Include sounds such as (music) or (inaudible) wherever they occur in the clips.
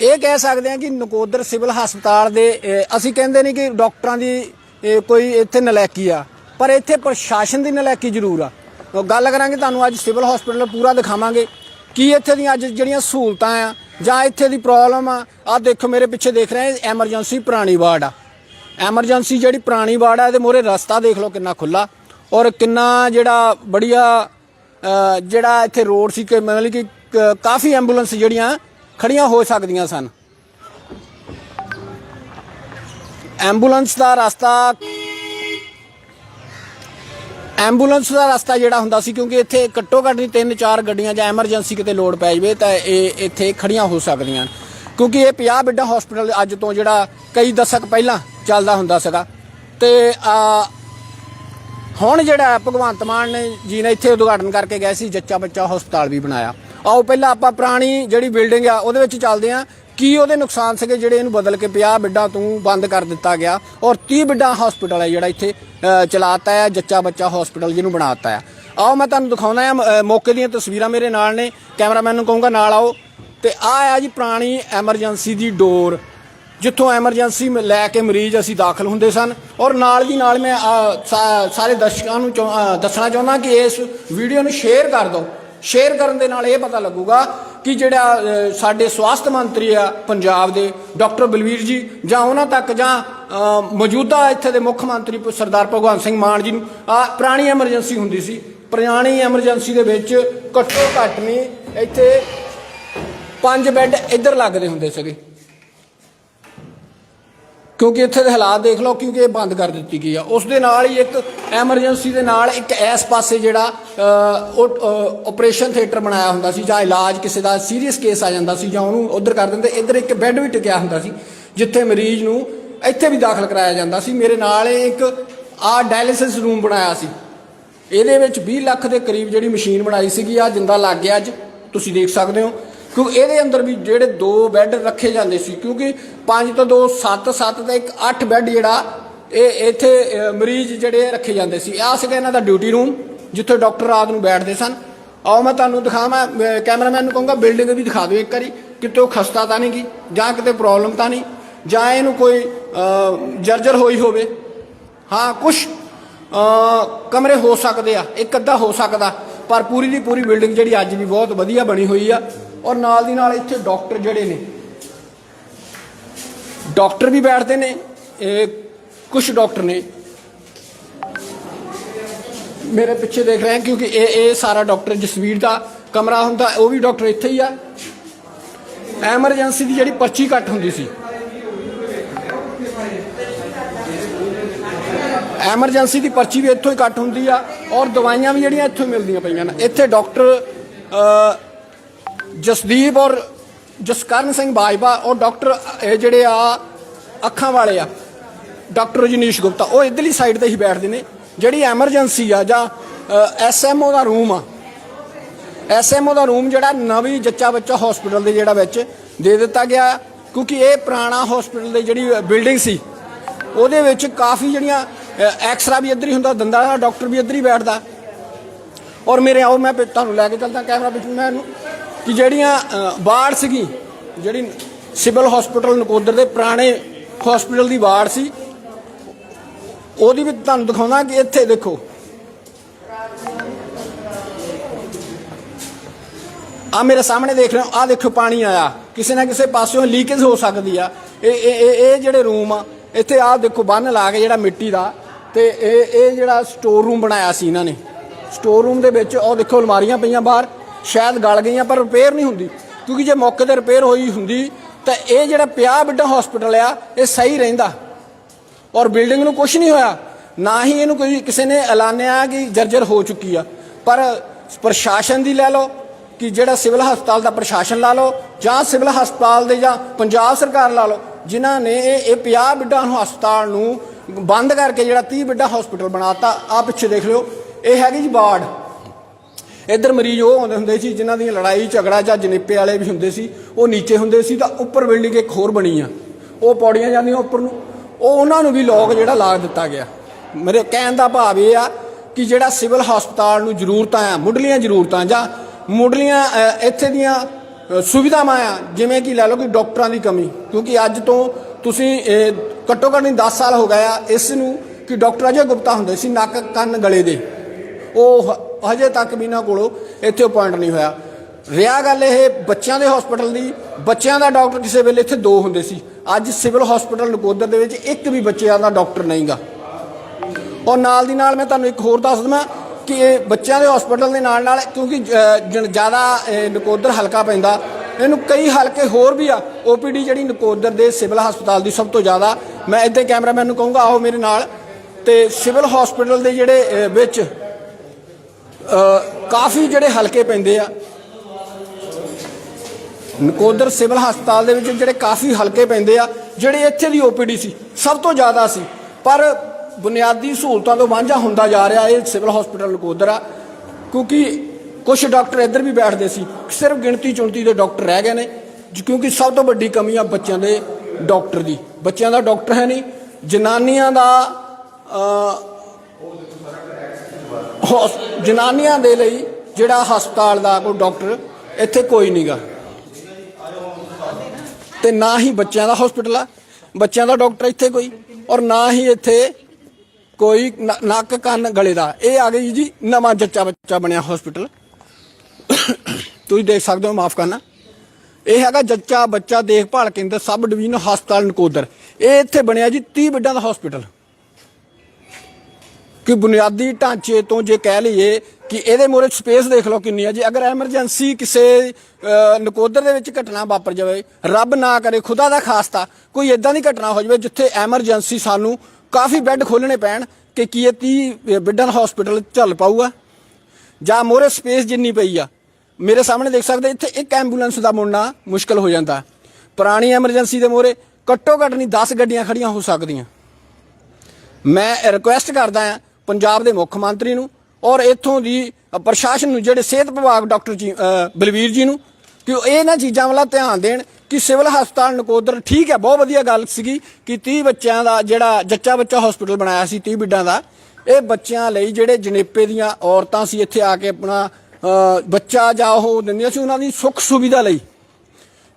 ਇਹ ਕਹਿ ਸਕਦੇ ਹਾਂ ਕਿ ਨਕੋਦਰ ਸਿਵਲ ਹਸਪਤਾਲ ਦੇ ਅਸੀਂ ਕਹਿੰਦੇ ਨਹੀਂ ਕਿ ਡਾਕਟਰਾਂ ਦੀ ਕੋਈ ਇੱਥੇ ਨਲਾਇਕੀ ਆ, ਪਰ ਇੱਥੇ ਪ੍ਰਸ਼ਾਸਨ ਦੀ ਨਲਾਇਕੀ ਜ਼ਰੂਰ ਆ। ਗੱਲ ਕਰਾਂਗੇ, ਤੁਹਾਨੂੰ ਅੱਜ ਸਿਵਲ ਹਸਪੀਟਲ ਪੂਰਾ ਦਿਖਾਵਾਂਗੇ ਕੀ ਇੱਥੇ ਦੀਆਂ ਅੱਜ ਜਿਹੜੀਆਂ ਸਹੂਲਤਾਂ ਆ, ਜਾਂ ਇੱਥੇ ਦੀ ਪ੍ਰੋਬਲਮ ਆ। ਆ ਦੇਖੋ, ਮੇਰੇ ਪਿੱਛੇ ਦੇਖ ਰਹੇ ਐਮਰਜੈਂਸੀ ਪੁਰਾਣੀ ਵਾਰਡ ਆ। ਐਮਰਜੈਂਸੀ ਜਿਹੜੀ ਪੁਰਾਣੀ ਵਾਰਡ ਆ, ਇਹਦੇ ਮੋਰੇ ਰਸਤਾ ਦੇਖ ਲਓ ਕਿੰਨਾ ਖੁੱਲਾ ਔਰ ਕਿੰਨਾ ਜਿਹੜਾ ਬੜੀਆ ਜਿਹੜਾ ਇੱਥੇ ਰੋਡ ਸੀ ਕਿ ਮਤਲਬ ਕਿ ਕ- ਕਾਫੀ ਐਂਬੂਲੈਂਸ ਜਿਹੜੀਆਂ ਖੜੀਆਂ ਹੋ ਸਕਦੀਆਂ ਸਨ। ਐਂਬੂਲੈਂਸ ਦਾ ਰਸਤਾ ਐਂਬੂਲੈਂਸ ਦਾ ਰਸਤਾ ਜਿਹੜਾ ਹੁੰਦਾ ਸੀ, ਕਿਉਂਕਿ ਇੱਥੇ ਘੱਟੋ ਘੱਟ ਨਹੀਂ ਤਿੰਨ ਚਾਰ ਗੱਡੀਆਂ ਜਾਂ ਐਮਰਜੈਂਸੀ ਕਿਤੇ ਲੋਡ ਪੈ ਜਾਵੇ, ਤਾਂ ਇਹ ਇੱਥੇ ਖੜੀਆਂ ਹੋ ਸਕਦੀਆਂ ਹਨ। ਕਿਉਂਕਿ ਇਹ 50 ਬੈੱਡਾਂ ਹਸਪੀਟਲ ਅੱਜ ਤੋਂ ਜਿਹੜਾ ਕਈ ਦਸ਼ਕ ਪਹਿਲਾਂ ਚੱਲਦਾ ਹੁੰਦਾ ਸੀਗਾ। ਤੇ ਹੁਣ ਜਿਹੜਾ ਭਗਵੰਤ ਮਾਨ ਨੇ ਜੀ ਨੇ ਇੱਥੇ ਉਦਘਾਟਨ ਕਰਕੇ ਗਏ ਸੀ, ਜੱਚਾ ਬੱਚਾ ਹਸਪਤਾਲ ਵੀ ਬਣਾਇਆ। ਆਓ ਪਹਿਲਾਂ ਆਪਾਂ ਪੁਰਾਣੀ ਜਿਹੜੀ ਬਿਲਡਿੰਗ ਆ ਉਹਦੇ ਵਿੱਚ ਚੱਲਦੇ ਆ ਕੀ ਉਹਦੇ ਨੁਕਸਾਨ ਸੀਗੇ ਜਿਹੜੇ ਇਹਨੂੰ ਬਦਲ ਕੇ 50 ਬਿੱਡਾਂ ਤੋਂ ਬੰਦ ਕਰ ਦਿੱਤਾ ਗਿਆ। ਔਰ 30 ਬਿੱਡਾਂ ਹਸਪੀਟਲ ਹੈ ਜਿਹੜਾ ਇੱਥੇ ਅ, ਚਲਾਤਾ ਹੈ ਜੱਚਾ ਬੱਚਾ ਹਸਪੀਟਲ ਜਿਹਨੂੰ ਬਣਾਤਾ ਹੈ। ਆਓ ਮੈਂ ਤੁਹਾਨੂੰ ਦਿਖਾਉਂਦਾ ਆ ਮੌਕੇ ਦੀਆਂ ਤਸਵੀਰਾਂ ਮੇਰੇ ਨਾਲ ਨੇ। ਕੈਮਰਾਮੈਨ ਨੂੰ ਕਹੂੰਗਾ ਨਾਲ ਆਓ। ਤੇ ਆ ਆ ਜੀ ਪੁਰਾਣੀ ਐਮਰਜੈਂਸੀ ਦੀ ਡੋਰ ਜਿੱਥੋਂ ਐਮਰਜੈਂਸੀ ਲੈ ਕੇ ਮਰੀਜ਼ ਅਸੀਂ ਦਾਖਲ ਹੁੰਦੇ ਸਨ। ਔਰ ਨਾਲ ਦੀ ਨਾਲ ਮੈਂ ਸਾ- ਸਾਰੇ ਦਰਸ਼ਕਾਂ ਨੂੰ ਚਾਹੁੰ- ਦੱਸਣਾ ਚਾਹੁੰਦਾ ਕਿ ਇਸ ਵੀਡੀਓ ਨੂੰ ਸ਼ੇਅਰ ਕਰ ਦਿਓ। ਸ਼ੇਅਰ ਕਰਨ ਦੇ ਨਾਲ ਇਹ ਪਤਾ ਲੱਗੂਗਾ ਕਿ ਜਿਹੜਾ ਸਾਡੇ ਸਵਾਸਥ ਮੰਤਰੀ ਆ ਪੰਜਾਬ ਦੇ, ਡਾਕਟਰ ਬਲਵੀਰ ਜੀ, ਜਾਂ ਉਹਨਾਂ ਤੱਕ ਜਾਂ ਮੌਜੂਦਾ ਇੱਥੇ ਦੇ ਮੁੱਖ ਮੰਤਰੀ ਪ- ਸਰਦਾਰ ਭਗਵੰਤ ਸਿੰਘ ਮਾਨ ਜੀ ਨੂੰ, ਆ ਪੁਰਾਣੀ ਐਮਰਜੈਂਸੀ ਹੁੰਦੀ ਸੀ। ਪੁਰਾਣੀ ਐਮਰਜੈਂਸੀ ਦੇ ਵਿੱਚ ਘੱਟੋ ਘੱਟ ਨਹੀਂ, ਇੱਥੇ ਪੰਜ ਬੈੱਡ ਇੱਧਰ ਲੱਗਦੇ ਹੁੰਦੇ ਸੀਗੇ। ਕਿਉਂਕਿ ਇੱਥੇ ਦੇ ਹਾਲਾਤ ਦੇਖ ਲਓ, ਕਿਉਂਕਿ ਇਹ ਬੰਦ ਕਰ ਦਿੱਤੀ ਗਈ ਆ। ਉਸ ਦੇ ਨਾਲ ਹੀ ਇੱਕ ਐਮਰਜੈਂਸੀ ਦੇ ਨਾਲ ਇੱਕ ਐਸ ਪਾਸੇ ਜਿਹੜਾ ਉਹ ਆਪਰੇਸ਼ਨ ਥੀਏਟਰ ਬਣਾਇਆ ਹੁੰਦਾ ਸੀ, ਜਾਂ ਇਲਾਜ ਕਿਸੇ ਦਾ ਸੀਰੀਅਸ ਕੇਸ ਆ ਜਾਂਦਾ ਸੀ, ਜਾਂ ਉਹਨੂੰ ਉਧਰ ਕਰ ਦਿੰਦੇ, ਇੱਧਰ ਇੱਕ ਬੈੱਡ ਵੀ ਟਿਕਿਆ ਹੁੰਦਾ ਸੀ, ਜਿੱਥੇ ਮਰੀਜ਼ ਨੂੰ ਇੱਥੇ ਵੀ ਦਾਖਲ ਕਰਾਇਆ ਜਾਂਦਾ ਸੀ। ਮੇਰੇ ਨਾਲ ਇਹ ਇੱਕ ਆ ਡਾਇਲਿਸਿਸ ਰੂਮ ਬਣਾਇਆ ਸੀ। ਇਹਦੇ ਵਿੱਚ 20 ਲੱਖ ਦੇ ਕਰੀਬ ਜਿਹੜੀ ਮਸ਼ੀਨ ਬਣਾਈ ਸੀਗੀ, ਆ ਜਿੰਦਾ ਲੱਗ ਗਿਆ ਅੱਜ। ਤੁਸੀਂ ਦੇਖ ਸਕਦੇ ਹੋ ਕਿਉਂਕਿ ਇਹਦੇ ਅੰਦਰ ਵੀ ਜਿਹੜੇ ਦੋ ਬੈੱਡ ਰੱਖੇ ਜਾਂਦੇ ਸੀ ਕਿਉਂਕਿ 5 ਤੋਂ 2 7 7 ਤੇ ਇੱਕ 8 ਬੈੱਡ ਜਿਹੜਾ ਇਹ ਇੱਥੇ ਮਰੀਜ਼ ਜਿਹੜੇ ਰੱਖੇ ਜਾਂਦੇ ਸੀ। ਆ ਸੀਗਾ ਇਹਨਾਂ ਦਾ ਡਿਊਟੀ ਰੂਮ ਜਿੱਥੇ ਡਾਕਟਰ ਰਾਤ ਨੂੰ ਬੈਠਦੇ ਸਨ। ਆਓ ਮੈਂ ਤੁਹਾਨੂੰ ਦਿਖਾਵਾਂ ਅ, ਕੈਮਰਾਮੈਨ ਨੂੰ ਕਹੂੰਗਾ ਬਿਲਡਿੰਗ ਵੀ ਦਿਖਾ ਦਿਓ ਇੱਕ ਵਾਰੀ ਕਿਤੇ ਉਹ ਖਸਤਾ ਤਾਂ ਨਹੀਂ ਗੀ ਜਾਂ ਕਿਤੇ ਪ੍ਰੋਬਲਮ ਤਾਂ ਨਹੀਂ ਜਾਂ ਇਹਨੂੰ ਕੋਈ ਜਰਜਰ ਹੋਈ ਹੋਵੇ। ਹਾਂ ਕੁਝ ਕਮਰੇ ਹੋ ਸਕਦੇ ਆ ਇੱਕ ਅੱਧਾ ਹੋ ਸਕਦਾ ਪਰ ਪੂਰੀ ਦੀ ਪੂਰੀ ਬਿਲਡਿੰਗ ਜਿਹੜੀ ਅੱਜ ਵੀ ਬਹੁਤ ਵਧੀਆ ਬਣੀ ਹੋਈ ਆ। ਔਰ ਨਾਲ ਦੀ ਨਾਲ ਇੱਥੇ ਡਾਕਟਰ ਜਿਹੜੇ ਨੇ, ਡਾਕਟਰ ਵੀ ਬੈਠਦੇ ਨੇ, ਇਹ ਕੁਝ ਡਾਕਟਰ ਨੇ। ਮੇਰੇ ਪਿੱਛੇ ਦੇਖ ਰਹੇ ਹਾਂ, ਕਿਉਂਕਿ ਇਹ ਇਹ ਸਾਰਾ ਡਾਕਟਰ ਜਸਵੀਰ ਦਾ ਕਮਰਾ ਹੁੰਦਾ, ਉਹ ਵੀ ਡਾਕਟਰ ਇੱਥੇ ਹੀ ਆ। ਐਮਰਜੈਂਸੀ ਦੀ ਜਿਹੜੀ ਪਰਚੀ ਕੱਟ ਹੁੰਦੀ ਸੀ। ਐਮਰਜੈਂਸੀ ਦੀ ਪਰਚੀ ਵੀ ਇੱਥੋਂ ਹੀ ਕੱਟ ਹੁੰਦੀ ਆ, ਔਰ ਦਵਾਈਆਂ ਵੀ ਜਿਹੜੀਆਂ ਇੱਥੋਂ ਹੀ ਮਿਲਦੀਆਂ ਪਈਆਂ ਨੇ। ਇੱਥੇ ਡਾਕਟਰ ਜਸਦੀਪ ਔਰ ਜਸਕਰਨ ਸਿੰਘ ਬਾਜਵਾ ਔਰ ਡਾਕਟਰ, ਇਹ ਜਿਹੜੇ ਆ, ਅੱਖਾਂ ਵਾਲੇ ਆ, ਡਾਕਟਰ ਰਜਨੀਸ਼ ਗੁਪਤਾ, ਉਹ ਇਧਰਲੀ ਸਾਈਡ ਤੇ ਹੀ ਬੈਠਦੇ ਨੇ, ਜਿਹੜੀ ਐਮਰਜੈਂਸੀ ਆ ਜਾਂ ਐਸਐਮਓ ਦਾ ਰੂਮ ਆ। ਐਸਐਮਓ ਦਾ ਰੂਮ ਜਿਹੜਾ ਨਵੀਂ ਜੱਚਾ ਬੱਚਾ ਹਸਪੀਟਲ ਦੇ ਜਿਹੜਾ ਵਿੱਚ ਦੇ ਦਿੱਤਾ ਗਿਆ, ਕਿਉਂਕਿ ਇਹ ਪੁਰਾਣਾ ਹਸਪੀਟਲ ਦੇ ਜਿਹੜੀ ਬਿਲਡਿੰਗ ਸੀ, ਉਹਦੇ ਵਿੱਚ ਕਾਫੀ ਜਿਹੜੀਆਂ ਐਕਸਰਾ ਵੀ ਇੱਧਰ ਹੀ ਹੁੰਦਾ, ਦੰਦਾਂ ਦਾ ਡਾਕਟਰ ਵੀ ਇੱਧਰ ਹੀ ਬੈਠਦਾ। ਔਰ ਮੇਰੇ ਆਓ, ਮੈਂ ਤੁਹਾਨੂੰ ਲੈ ਕੇ ਚੱਲਦਾ ਕੈਮਰਾ ਵਿੱਚ, ਮੈਂ ਕਿ ਜਿਹੜੀਆਂ ਅ, ਵਾਰਡ ਸੀਗੀ ਜਿਹੜੀ ਸਿਵਲ ਹਸਪੀਟਲ ਨਕੋਦਰ ਦੇ ਪੁਰਾਣੇ ਹਸਪੀਟਲ ਦੀ ਵਾਰਡ ਸੀ ਉਹਦੀ ਵੀ ਤੁਹਾਨੂੰ ਦਿਖਾਉਣਾ ਕਿ ਇੱਥੇ ਦੇਖੋ। ਆ ਮੇਰੇ ਸਾਹਮਣੇ ਦੇਖ ਰਹੇ ਹੋ ਆ ਦੇਖੋ ਪਾਣੀ ਆਇਆ। ਕਿਸੇ ਨਾ ਕਿਸੇ ਪਾਸਿਓਂ ਲੀਕੇਜ ਹੋ ਸਕਦੀ ਆ। ਇਹ ਇਹ ਇਹ- ਇਹ ਜਿਹੜੇ ਰੂਮ ਆ ਇੱਥੇ ਆ ਦੇਖੋ ਬੰਨ ਲਾ ਕੇ ਜਿਹੜਾ ਮਿੱਟੀ ਦਾ ਤੇ ਇਹ ਇਹ ਜਿਹੜਾ ਸਟੋਰ ਰੂਮ ਬਣਾਇਆ ਸੀ ਇਹਨਾਂ ਨੇ। ਸਟੋਰ ਰੂਮ ਦੇ ਵਿੱਚ ਉਹ ਦੇਖੋ ਅਲਮਾਰੀਆਂ ਪਈਆਂ ਬਾਹਰ। ਸ਼ਾਇਦ ਗਲ ਗਈਆਂ, ਪਰ ਰਿਪੇਅਰ ਨਹੀਂ ਹੁੰਦੀ। ਕਿਉਂਕਿ ਜੇ ਮੌਕੇ ਤੇ ਰਿਪੇਅਰ ਹੋਈ ਹੁੰਦੀ, ਤਾਂ ਇਹ ਜਿਹੜਾ ਪਿਆ ਵੱਡਾ ਹਸਪੀਟਲ ਆ, ਇਹ ਸਹੀ ਰਹਿੰਦਾ। ਔਰ ਬਿਲਡਿੰਗ ਨੂੰ ਕੁਝ ਨਹੀਂ ਹੋਇਆ। ਨਾ ਹੀ ਇਹਨੂੰ ਕੋਈ ਕਿਸੇ ਨੇ ਐਲਾਨਿਆ ਕਿ ਜਰਜਰ ਹੋ ਚੁੱਕੀ ਆ। ਪਰ ਪ੍ਰਸ਼ਾਸਨ ਦੀ ਲੈ ਲਓ ਕਿ ਜਿਹੜਾ ਸਿਵਲ ਹਸਪਤਾਲ ਦਾ ਪ੍ਰਸ਼ਾਸਨ ਲਾ ਲਓ, ਜਾਂ ਸਿਵਲ ਹਸਪਤਾਲ ਦੇ ਜਾਂ ਪੰਜਾਬ ਸਰਕਾਰ ਲਾ ਲਓ, ਜਿਨ੍ਹਾਂ ਨੇ ਇਹ ਇਹ 50 ਬਿੱਡਾਂ ਹਸਪਤਾਲ ਨੂੰ ਬੰਦ ਕਰਕੇ ਜਿਹੜਾ 30 ਬਿੱਡਾ ਹਸਪੀਟਲ ਬਣਾਤਾ ਆ ਪਿੱਛੇ ਦੇਖ ਲਿਓ। ਇਹ ਹੈਗੀ ਜੀ ਵਾਰਡ। ਇੱਧਰ ਮਰੀਜ਼ ਉਹ ਆਉਂਦੇ ਹੁੰਦੇ ਸੀ ਜਿਨ੍ਹਾਂ ਦੀਆਂ ਲੜਾਈ, ਝਗੜਾ ਜਾਂ ਜਨੇਪੇ ਵਾਲੇ ਵੀ ਹੁੰਦੇ ਸੀ, ਉਹ ਨੀਚੇ ਹੁੰਦੇ ਸੀ ਤਾਂ ਉੱਪਰ ਬਿਲਡਿੰਗ ਇੱਕ ਹੋਰ ਬਣੀ ਆ। ਉਹ ਪੌੜੀਆਂ ਜਾਂਦੀਆਂ ਉੱਪਰ ਨੂੰ। ਉਹ ਉਹਨਾਂ ਨੂੰ ਵੀ ਲੋਕ ਜਿਹੜਾ ਲਾ ਦਿੱਤਾ ਗਿਆ। ਮੇਰੇ ਕਹਿਣ ਦਾ ਭਾਵ ਇਹ ਆ ਕਿ ਜਿਹੜਾ ਸਿਵਲ ਹਸਪਤਾਲ ਨੂੰ ਜ਼ਰੂਰਤਾਂ ਆ, ਮੁੱਢਲੀਆਂ ਜ਼ਰੂਰਤਾਂ ਜਾਂ ਮੁੱਢਲੀਆਂ ਇੱਥੇ ਦੀਆਂ ਸੁਵਿਧਾਵਾਂ ਆ, ਜਿਵੇਂ ਕਿ ਲੈ ਲਓ ਕਿ ਡਾਕਟਰਾਂ ਦੀ ਕਮੀ। ਕਿਉਂਕਿ ਅੱਜ ਤੋਂ ਤੁਸੀਂ ਘੱਟੋ ਘੱਟ ਨਹੀਂ 10 ਸਾਲ ਹੋ ਗਏ ਆ ਇਸ ਨੂੰ ਕਿ ਡਾਕਟਰ ਅਜੇ ਗੁਪਤਾ ਹੁੰਦੇ ਸੀ, ਨੱਕ, ਕੰਨ, ਗਲੇ ਦੇ। ਉਹ ਹਜੇ ਤੱਕ ਵੀ ਇਹਨਾਂ ਕੋਲੋਂ ਇੱਥੇ ਅਪਾਇੰਟ ਨਹੀਂ ਹੋਇਆ। ਰਿਹਾ ਗੱਲ ਇਹ ਬੱਚਿਆਂ ਦੇ ਹਸਪੀਟਲ ਦੀ, ਬੱਚਿਆਂ ਦਾ ਡਾਕਟਰ ਕਿਸੇ ਵੇਲੇ ਇੱਥੇ ਦੋ ਹੁੰਦੇ ਸੀ। ਅੱਜ ਸਿਵਲ ਹਸਪੀਟਲ ਨਕੋਦਰ ਦੇ ਵਿੱਚ ਇੱਕ ਵੀ ਬੱਚਿਆਂ ਦਾ ਡਾਕਟਰ ਨਹੀਂਗਾ। ਔਰ ਨਾਲ ਦੀ ਨਾਲ ਮੈਂ ਤੁਹਾਨੂੰ ਇੱਕ ਹੋਰ ਦੱਸ ਦਵਾਂ ਕਿ ਇਹ ਬੱਚਿਆਂ ਦੇ ਹਸਪੀਟਲ ਦੇ ਨਾਲ ਨਾਲ, ਕਿਉਂਕਿ ਜ਼ਿਆਦਾ ਨਕੋਦਰ ਹਲਕਾ ਪੈਂਦਾ, ਇਹਨੂੰ ਕਈ ਹਲਕੇ ਹੋਰ ਵੀ ਆ। ਓਪੀਡੀ ਜਿਹੜੀ ਨਕੋਦਰ ਦੇ ਸਿਵਲ ਹਸਪਤਾਲ ਦੀ ਸਭ ਤੋਂ ਜ਼ਿਆਦਾ, ਮੈਂ ਇੱਥੇ ਕੈਮਰਾਮੈਨ ਨੂੰ ਕਹੂੰਗਾ, ਆਓ ਮੇਰੇ ਨਾਲ। ਤੇ ਸਿਵਲ ਹਸਪੀਟਲ ਦੇ ਜਿਹੜੇ ਵਿੱਚ ਕਾਫੀ ਜਿਹੜੇ ਹਲਕੇ ਪੈਂਦੇ ਆ। ਨਕੋਦਰ ਸਿਵਲ ਹਸਪਤਾਲ ਦੇ ਵਿੱਚ ਜਿਹੜੇ ਕਾਫੀ ਹਲਕੇ ਪੈਂਦੇ ਆ, ਜਿਹੜੇ ਇੱਥੇ ਦੀ ਓਪੀਡੀ ਸੀ, ਸਭ ਤੋਂ ਜ਼ਿਆਦਾ ਸੀ। ਪਰ ਬੁਨਿਆਦੀ ਸਹੂਲਤਾਂ ਤੋਂ ਵਾਂਝਾ ਹੁੰਦਾ ਜਾ ਰਿਹਾ, ਇਹ ਸਿਵਲ ਹਸਪੀਟਲ ਨਕੋਦਰ ਆ, ਕਿਉਂਕਿ ਕੁਝ ਡਾਕਟਰ ਇੱਧਰ ਵੀ ਬੈਠਦੇ ਸੀ, ਸਿਰਫ ਗਿਣਤੀ ਚੁਣਤੀ ਦੇ ਡਾਕਟਰ ਰਹਿ ਗਏ ਨੇ, ਜੀ, ਕਿਉਂਕਿ ਸਭ ਤੋਂ ਵੱਡੀ ਕਮੀ ਆ ਬੱਚਿਆਂ ਦੇ ਡਾਕਟਰ ਦੀ। ਬੱਚਿਆਂ ਦਾ ਡਾਕਟਰ ਹੈ ਨਹੀਂ, ਜਨਾਨੀਆਂ ਦਾ ਜਨਾਨੀਆਂ ਦੇ ਲਈ ਜਿਹੜਾ ਹਸਪਤਾਲ ਦਾ ਕੋਈ ਡਾਕਟਰ, ਇੱਥੇ ਕੋਈ ਨਹੀਂਗਾ ਤੇ ਨਾ ਹੀ ਬੱਚਿਆਂ ਦਾ ਹਸਪੀਟਲ ਆ, ਬੱਚਿਆਂ ਦਾ ਡਾਕਟਰ ਇੱਥੇ ਕੋਈ, ਔਰ ਨਾ ਹੀ ਇੱਥੇ ਕੋਈ ਨੱਕ ਕੰਨ ਗਲੇ ਦਾ। ਇਹ ਆ ਗਈ ਜੀ ਨਵਾਂ ਜੱਚਾ ਬੱਚਾ ਬਣਿਆ ਹਸਪੀਟਲ ਤੁਸੀਂ ਦੇਖ ਸਕਦੇ ਹੋ, ਮਾਫ ਕਰਨਾ। ਇਹ ਹੈਗਾ ਜੱਚਾ ਬੱਚਾ ਦੇਖਭਾਲ ਕੇਂਦਰ, ਸਬ ਡਿਵੀਜ਼ਨ ਹਸਪਤਾਲ ਨਕੋਦਰ। ਇਹ ਇੱਥੇ ਬਣਿਆ ਜੀ 30 ਬੈੱਡਾਂ ਦਾ ਹਸਪੀਟਲ ਕਿ ਬੁਨਿਆਦੀ ਢਾਂਚੇ ਤੋਂ ਜੇ ਕਹਿ ਲਈਏ ਕਿ ਇਹਦੇ ਮੋਰੇ ਸਪੇਸ ਦੇਖ ਲਓ ਕਿੰਨੀ ਹੈ। ਜੇ ਅਗਰ ਐਮਰਜੈਂਸੀ ਕਿਸੇ ਨਕੋਦਰ ਦੇ ਵਿੱਚ ਘਟਨਾ ਵਾਪਰ ਜਾਵੇ, ਰੱਬ ਨਾ ਕਰੇ, ਖੁਦਾ ਦਾ ਖਾਸਤਾ, ਕੋਈ ਇਦਾਂ ਦੀ ਘਟਨਾ ਹੋ ਜਾਵੇ ਜਿੱਥੇ ਐਮਰਜੈਂਸੀ ਸਾਨੂੰ ਕਾਫੀ ਬੈੱਡ ਖੋਲਣੇ ਪੈਣ ਕਿ ਕੀ ਇਹ 30 ਬੈੱਡਾਂ ਦਾ ਹਸਪੀਟਲ ਚੱਲ ਪਾਊਗਾ। ਜਾਂ ਮੋਰੇ ਸਪੇਸ ਜਿੰਨੀ ਪਈ ਆ। ਮੇਰੇ ਸਾਹਮਣੇ ਦੇਖ ਸਕਦੇ, ਇੱਥੇ ਇੱਕ ਐਂਬੂਲੈਂਸ ਦਾ ਮੁੜਨਾ ਮੁਸ਼ਕਲ ਹੋ ਜਾਂਦਾ। ਪੁਰਾਣੀ ਐਮਰਜੈਂਸੀ ਦੇ ਮੋਰੇ ਘੱਟੋ ਘੱਟ ਨਹੀਂ 10 ਗੱਡੀਆਂ ਖੜੀਆਂ ਹੋ ਸਕਦੀਆਂ। ਮੈਂ ਰਿਕੁਐਸਟ ਕਰਦਾ ਹਾਂ ਪੰਜਾਬ ਦੇ ਮੁੱਖ ਮੰਤਰੀ ਨੂੰ ਔਰ ਇੱਥੋਂ ਦੀ ਪ੍ਰਸ਼ਾਸਨ ਨੂੰ ਜਿਹੜੇ ਸਿਹਤ ਵਿਭਾਗ ਡਾਕਟਰ ਜੀ ਅ, ਬਲਵੀਰ ਜੀ ਨੂੰ ਕਿ ਉਹ ਇਹਨਾਂ ਚੀਜ਼ਾਂ ਵੱਲ ਧਿਆਨ ਦੇਣ ਕਿ ਸਿਵਲ ਹਸਪਤਾਲ ਨਕੋਦਰ ਠੀਕ ਹੈ ਬਹੁਤ ਵਧੀਆ ਗੱਲ ਸੀਗੀ ਕਿ 30 ਬੱਚਿਆਂ ਦਾ ਜਿਹੜਾ ਜੱਚਾ ਬੱਚਾ ਹਸਪੀਟਲ ਬਣਾਇਆ ਸੀ 30 ਬਿੱਡਾਂ ਦਾ ਇਹ ਬੱਚਿਆਂ ਲਈ ਜਿਹੜੇ ਜਨੇਪੇ ਦੀਆਂ ਔਰਤਾਂ ਸੀ ਇੱਥੇ ਆ ਕੇ ਆਪਣਾ ਬੱਚਾ ਜਾਂ ਉਹ ਦਿੰਦੀਆਂ ਸੀ ਉਹਨਾਂ ਦੀ ਸੁੱਖ ਸੁਵਿਧਾ ਲਈ।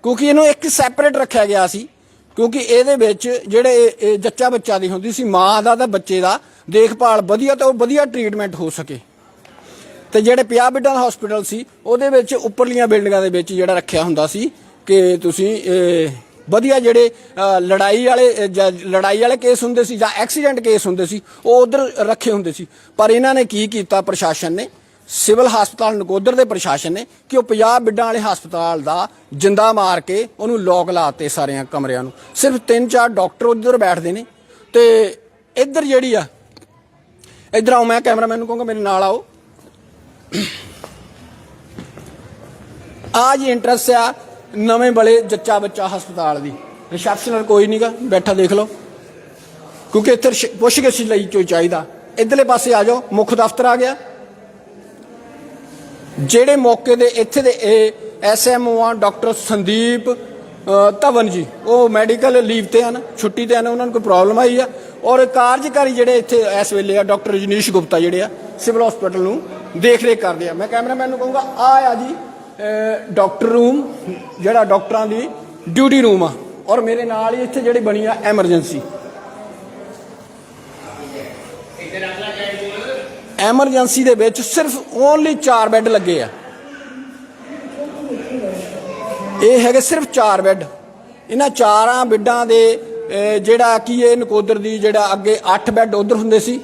ਕਿਉਂਕਿ ਇਹਨੂੰ ਇੱਕ ਸੈਪਰੇਟ ਰੱਖਿਆ ਗਿਆ ਸੀ ਕਿਉਂਕਿ ਇਹਦੇ ਵਿੱਚ ਜਿਹੜੇ ਜੱਚਾ ਬੱਚਾ ਦੀ ਹੁੰਦੀ ਸੀ ਮਾਂ ਦਾ ਤੇ ਬੱਚੇ ਦਾ ਦੇਖਭਾਲ ਵਧੀਆ ਤੇ ਉਹ ਵਧੀਆ ਟ੍ਰੀਟਮੈਂਟ ਹੋ ਸਕੇ। ਤੇ ਜਿਹੜੇ 50 ਬੈੱਡਾਂ ਦਾ ਹਸਪੀਟਲ ਸੀ, ਉਹਦੇ ਵਿੱਚ ਉੱਪਰਲੀਆਂ ਬਿਲਡਿੰਗਾਂ ਦੇ ਵਿੱਚ ਜਿਹੜਾ ਰੱਖਿਆ ਹੁੰਦਾ ਸੀ ਕਿ ਤੁਸੀਂ ਵਧੀਆ ਜਿਹੜੇ ਲੜਾਈ ਵਾਲੇ ਜਾਂ ਲੜਾਈ ਵਾਲੇ ਕੇਸ ਹੁੰਦੇ ਸੀ ਜਾਂ ਐਕਸੀਡੈਂਟ ਕੇਸ ਹੁੰਦੇ ਸੀ, ਉਹ ਉਧਰ ਰੱਖੇ ਹੁੰਦੇ ਸੀ। ਪਰ ਇਹਨਾਂ ਨੇ ਕੀ ਕੀਤਾ ਪ੍ਰਸ਼ਾਸਨ ਨੇ? ਸਿਵਲ ਹਸਪਤਾਲ, ਨਕੋਦਰ ਦੇ ਪ੍ਰਸ਼ਾਸਨ ਨੇ ਕਿ ਉਹ 50 ਬਿੱਡਾਂ ਵਾਲੇ ਹਸਪਤਾਲ ਦਾ ਜਿੰਦਾ ਮਾਰ ਕੇ ਉਹਨੂੰ ਲੋਕ ਲਾਤੇ ਸਾਰਿਆਂ ਕਮਰਿਆਂ ਨੂੰ। ਸਿਰਫ ਤਿੰਨ ਚਾਰ ਡਾਕਟਰ ਉਧਰ ਬੈਠਦੇ ਨੇ। ਤੇ ਇੱਧਰ ਜਿਹੜੀ ਆ ਇੱਧਰ ਆਓ, ਮੈਂ ਕੈਮਰਾਮੈਨ ਨੂੰ ਕਹੂੰਗਾ ਮੇਰੇ ਨਾਲ ਆਓ। ਆ ਜੀ ਇੰਟਰਸਟ ਆ ਨਵੇਂ ਬਲੇ ਜੱਚਾ ਬੱਚਾ ਹਸਪਤਾਲ ਦੀ। ਰਿਸੈਪਸ਼ਨਰ ਕੋਈ ਨਹੀਂਗਾ ਬੈਠਾ ਦੇਖ ਲਓ। ਕਿਉਂਕਿ ਇੱਥੇ ਪੁੱਛਗਿੱਛ ਲਈ ਕੋਈ ਚਾਹੀਦਾ। ਇਧਰਲੇ ਪਾਸੇ ਆ ਜਾਓ, ਮੁੱਖ ਦਫ਼ਤਰ ਆ ਗਿਆ। ਜਿਹੜੇ ਮੌਕੇ ਦੇ, ਇੱਥੇ ਦੇ ਐਸਐਮਓ ਆ, ਡਾਕਟਰ ਸੰਦੀਪ ਧਵਨ ਜੀ, ਉਹ ਮੈਡੀਕਲ ਲੀਵ ਤੇ ਹਨ, ਛੁੱਟੀ ਤੇ ਹਨ, ਉਹਨਾਂ ਨੂੰ ਕੋਈ ਪ੍ਰੋਬਲਮ ਆਈ ਆ। ਔਰ ਕਾਰਜਕਾਰੀ ਜਿਹੜੇ ਇੱਥੇ ਇਸ ਵੇਲੇ ਆ ਡਾਕਟਰ ਰਜਨੀਸ਼ ਗੁਪਤਾ ਜਿਹੜੇ ਆ ਸਿਵਲ ਹਸਪੀਟਲ ਨੂੰ ਦੇਖ ਰੇਖ ਕਰਦੇ ਆ। ਮੈਂ ਕੈਮਰਾਮੈਨ ਨੂੰ ਕਹੂੰਗਾ ਆ ਆ ਜੀ ਅ, ਡਾਕਟਰ ਰੂਮ ਜਿਹੜਾ ਡਾਕਟਰਾਂ ਦੀ ਡਿਊਟੀ ਰੂਮ ਆ। ਔਰ ਮੇਰੇ ਨਾਲ ਹੀ ਇੱਥੇ ਜਿਹੜੀ ਬਣੀ ਆ ਐਮਰਜੈਂਸੀ। ਐਮਰਜੈਂਸੀ ਦੇ ਵਿੱਚ ਸਿਰਫ ਓਨਲੀ 4 ਬੈੱਡ ਲੱਗੇ ਆ। ਇਹ ਹੈਗੇ ਸਿਰਫ 4 ਬੈੱਡ। ਇਹਨਾਂ ਚਾਰਾਂ ਬੈੱਡਾਂ ਦੇ ਜਿਹੜਾ ਕੀ ਇਹ ਨਕੋਦਰ ਦੀ ਜਿਹੜਾ ਅੱਗੇ 8 ਬੈੱਡ ਉਧਰ ਹੁੰਦੇ ਸੀ,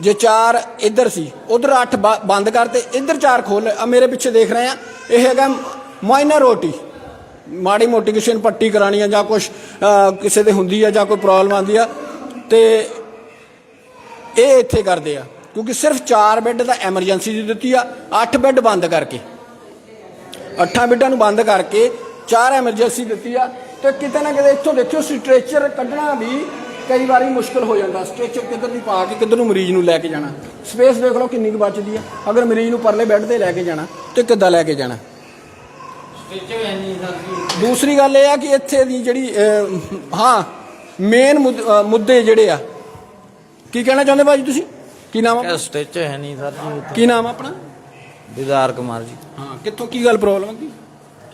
ਜੇ 4 ਇੱਧਰ ਸੀ, ਉਧਰ 8 ਬੰਦ ਕਰਤੇ ਇੱਧਰ 4 ਖੋਲ ਮੇਰੇ ਪਿੱਛੇ ਦੇਖ ਰਹੇ ਆ, ਇਹ ਹੈਗਾ ਮਾਈਨਰ ਓਟੀ ਮਾੜੀ ਮੋਟੀ ਕਿਸੇ ਨੂੰ ਪੱਟੀ ਕਰਾਣੀ ਆ ਜਾਂ ਕੁਝ ਕਿਸੇ ਦੇ ਹੁੰਦੀ ਆ ਜਾਂ ਕੋਈ ਪ੍ਰੋਬਲਮ ਆਉਂਦੀ ਆ, ਤੇ ਇਹ ਇੱਥੇ ਕਰਦੇ ਆ, ਕਿਉਂਕਿ ਸਿਰਫ 4 ਬੈੱਡ ਦਾ ਐਮਰਜੈਂਸੀ ਦੀ ਦਿੱਤੀ ਆ 8 ਬੈੱਡ ਬੰਦ ਕਰਕੇ। 8 ਬੈੱਡਾਂ ਨੂੰ ਬੰਦ ਕਰਕੇ 4 ਐਮਰਜੈਂਸੀ ਦਿੱਤੀ ਆ ਤੇ ਕਿਤੇ ਨਾ ਕਿਤੇ ਇੱਥੋਂ ਦੇਖਿਓ ਸਟ੍ਰੈਚਰ ਕੱਢਣਾ ਵੀ ਕਈ ਵਾਰੀ ਮੁਸ਼ਕਲ ਹੋ ਜਾਂਦਾ। ਸਟ੍ਰੈਚਰ ਕਿੱਧਰ ਦੀ ਪਾ ਕੇ ਕਿੱਧਰ ਨੂੰ ਮਰੀਜ਼ ਨੂੰ ਲੈ ਕੇ ਜਾਣਾ। ਸਪੇਸ ਦੇਖ ਲਓ ਕਿੰਨੀ ਕੁ ਬਚਦੀ ਆ। ਅਗਰ ਮਰੀਜ਼ ਨੂੰ ਪਰਲੇ ਬੈੱਡ ਤੇ ਲੈ ਕੇ ਜਾਣਾ ਤੇ ਕਿੱਦਾਂ ਲੈ ਕੇ ਜਾਣਾ। ਦੂਸਰੀ ਗੱਲ ਇਹ ਆ ਕਿ ਇੱਥੇ ਦੀ ਜਿਹੜੀ ਹਾਂ ਮੇਨ ਮੁੱਦੇ ਜਿਹੜੇ ਆ ਕੀ ਕਹਿਣਾ ਚਾਹੁੰਦੇ ਭਾਜੀ ਤੁਸੀਂ? ਕੀ ਨਾਮ ਆ ਸਟਿਚ ਹੈ ਨਹੀਂ ਸਰ ਜੀ ਕੀ ਨਾਮ ਆਪਣਾ? ਦੀਦਾਰ ਕੁਮਾਰ ਜੀ। ਹਾਂ ਕਿੱਥੋਂ ਕੀ ਗੱਲ ਪ੍ਰੋਬਲਮ ਕੀ?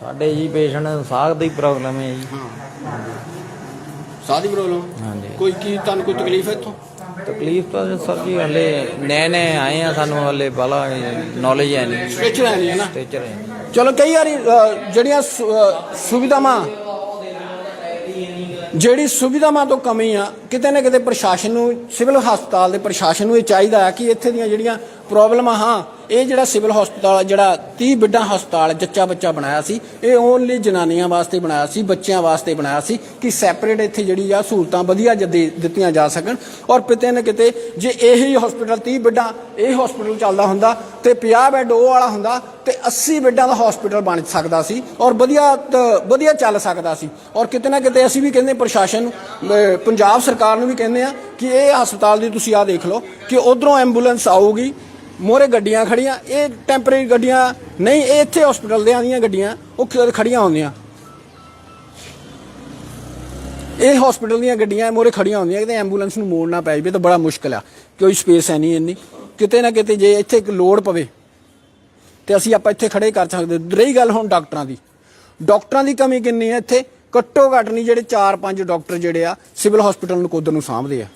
ਸਾਡੇ ਜੀ ਪੇਸ਼ੈਂਟ ਸਾਹ ਦੀ ਪ੍ਰੋਬਲਮ ਹੈ ਜੀ। ਹਾਂ। ਸਾਹ ਦੀ ਪ੍ਰੋਬਲਮ? ਹਾਂਜੀ। ਕੋਈ ਕੀ ਤੁਹਾਨੂੰ ਕੋਈ ਤਕਲੀਫ ਹੈ ਇੱਥੋਂ? ਤਕਲੀਫ ਤਾਂ ਸਰ ਜੀ ਹਲੇ ਨਏ ਨਏ ਆਏ ਆ ਸਾਨੂੰ ਹਲੇ ਬਾਲਾ ਨੌਲੇਜ ਹੈ ਨਹੀਂ। ਸਟ੍ਰੈਚਰ ਹੈ ਨਹੀਂ ਹੈ ਨਾ? ਟੀਚਰ ਹੈ ਚਲੋ ਕਈ ਵਾਰੀ ਅ, ਜਿਹੜੀਆਂ ਸੁ- ਅ, ਸੁਵਿਧਾਵਾਂ ਜਿਹੜੀ ਸੁਵਿਧਾਵਾਂ ਤੋਂ ਕਮੀ ਆ ਕਿਤੇ ਨਾ ਕਿਤੇ ਪ੍ਰਸ਼ਾਸਨ ਨੂੰ ਸਿਵਲ ਹਸਪਤਾਲ ਦੇ ਪ੍ਰਸ਼ਾਸਨ ਨੂੰ ਇਹ ਚਾਹੀਦਾ ਹੈ ਕਿ ਇੱਥੇ ਦੀਆਂ ਜਿਹੜੀਆਂ ਪ੍ਰੋਬਲਮਾਂ ਹਾਂ ਇਹ ਜਿਹੜਾ ਸਿਵਲ ਹਸਪਤਾਲ ਜਿਹੜਾ 30 ਬਿੱਡਾਂ ਹਸਪਤਾਲ ਜੱਚਾ ਬੱਚਾ ਬਣਾਇਆ ਸੀ, ਇਹ ਓਨਲੀ ਜਨਾਨੀਆਂ ਵਾਸਤੇ ਬਣਾਇਆ ਸੀ, ਬੱਚਿਆਂ ਵਾਸਤੇ ਬਣਾਇਆ ਸੀ ਕਿ ਸੈਪਰੇਟ ਇੱਥੇ ਜਿਹੜੀ ਆ ਸਹੂਲਤਾਂ ਵਧੀਆ ਦੇ- ਦਿੱਤੀਆਂ ਜਾ ਸਕਣ। ਔਰ ਕਿਤੇ ਨਾ ਕਿਤੇ ਜੇ ਇਹੀ ਹਸਪੀਟਲ 30 ਬਿੱਡਾਂ, ਇਹ ਹਸਪੀਟਲ ਚੱਲਦਾ ਹੁੰਦਾ ਤੇ 50 ਬੈੱਡ ਉਹ ਵਾਲਾ ਹੁੰਦਾ ਤੇ 80 ਬੈੱਡਾਂ ਦਾ ਹਸਪੀਟਲ ਬਣ ਸਕਦਾ ਸੀ ਔਰ ਵਧੀਆ ਤ- ਵਧੀਆ ਚੱਲ ਸਕਦਾ ਸੀ। ਔਰ ਕਿਤੇ ਨਾ ਕਿਤੇ ਅਸੀਂ ਵੀ ਕਹਿੰਦੇ ਪ੍ਰਸ਼ਾਸਨ ਪੰਜਾਬ ਸਰਕਾਰ ਨੂੰ ਵੀ ਕਹਿੰਦੇ ਆ ਕਿ ਇਹ ਹਸਪਤਾਲ ਦੀ ਤੁਸੀਂ ਆ ਦੇਖ ਲਓ ਕਿ ਉਧਰੋਂ ਐਂਬੂਲੈਂਸ ਆਊਗੀ ਮੋਰੇ ਗੱਡੀਆਂ ਖੜੀਆਂ, ਇਹ ਟੈਂਪਰੇਰੀ ਗੱਡੀਆਂ ਨਹੀਂ, ਇਹ ਇੱਥੇ ਹਸਪੀਟਲ ਦੇ ਆਉਂਦੀਆਂ ਗੱਡੀਆਂ ਉਹ ਖ- ਖੜੀਆਂ ਹੁੰਦੀਆਂ। ਇਹ ਹਸਪੀਟਲ ਦੀਆਂ ਗੱਡੀਆਂ ਮੋਰੇ ਖੜੀਆਂ ਹੁੰਦੀਆਂ, ਕਿਤੇ ਐਂਬੂਲੈਂਸ ਨੂੰ ਮੋੜਨਾ ਪੈ ਜਾਵੇ ਤਾਂ ਬੜਾ ਮੁਸ਼ਕਲ ਆ। ਕੋਈ ਸਪੇਸ ਹੈ ਨਹੀਂ ਇੰਨੀ। ਕਿਤੇ ਨਾ ਕਿਤੇ ਜੇ ਇੱਥੇ ਇੱਕ ਲੋਡ ਪਵੇ, ਤੇ ਅਸੀਂ ਆਪਾਂ ਇੱਥੇ ਖੜੇ ਕਰ ਸਕਦੇ। ਰਹੀ ਗੱਲ ਹੁਣ ਡਾਕਟਰਾਂ ਦੀ। ਡਾਕਟਰਾਂ ਦੀ ਕਮੀ ਕਿੰਨੀ ਹੈ ਇੱਥੇ? ਘੱਟੋ ਘੱਟ ਨਹੀਂ, ਜਿਹੜੇ 4-5 ਡਾਕਟਰ ਜਿਹੜੇ ਆ, ਸਿਵਲ ਹਸਪੀਟਲ ਨੂੰ ਕੋਦਰ ਨੂੰ ਸਾਂਭਦੇ ਆ।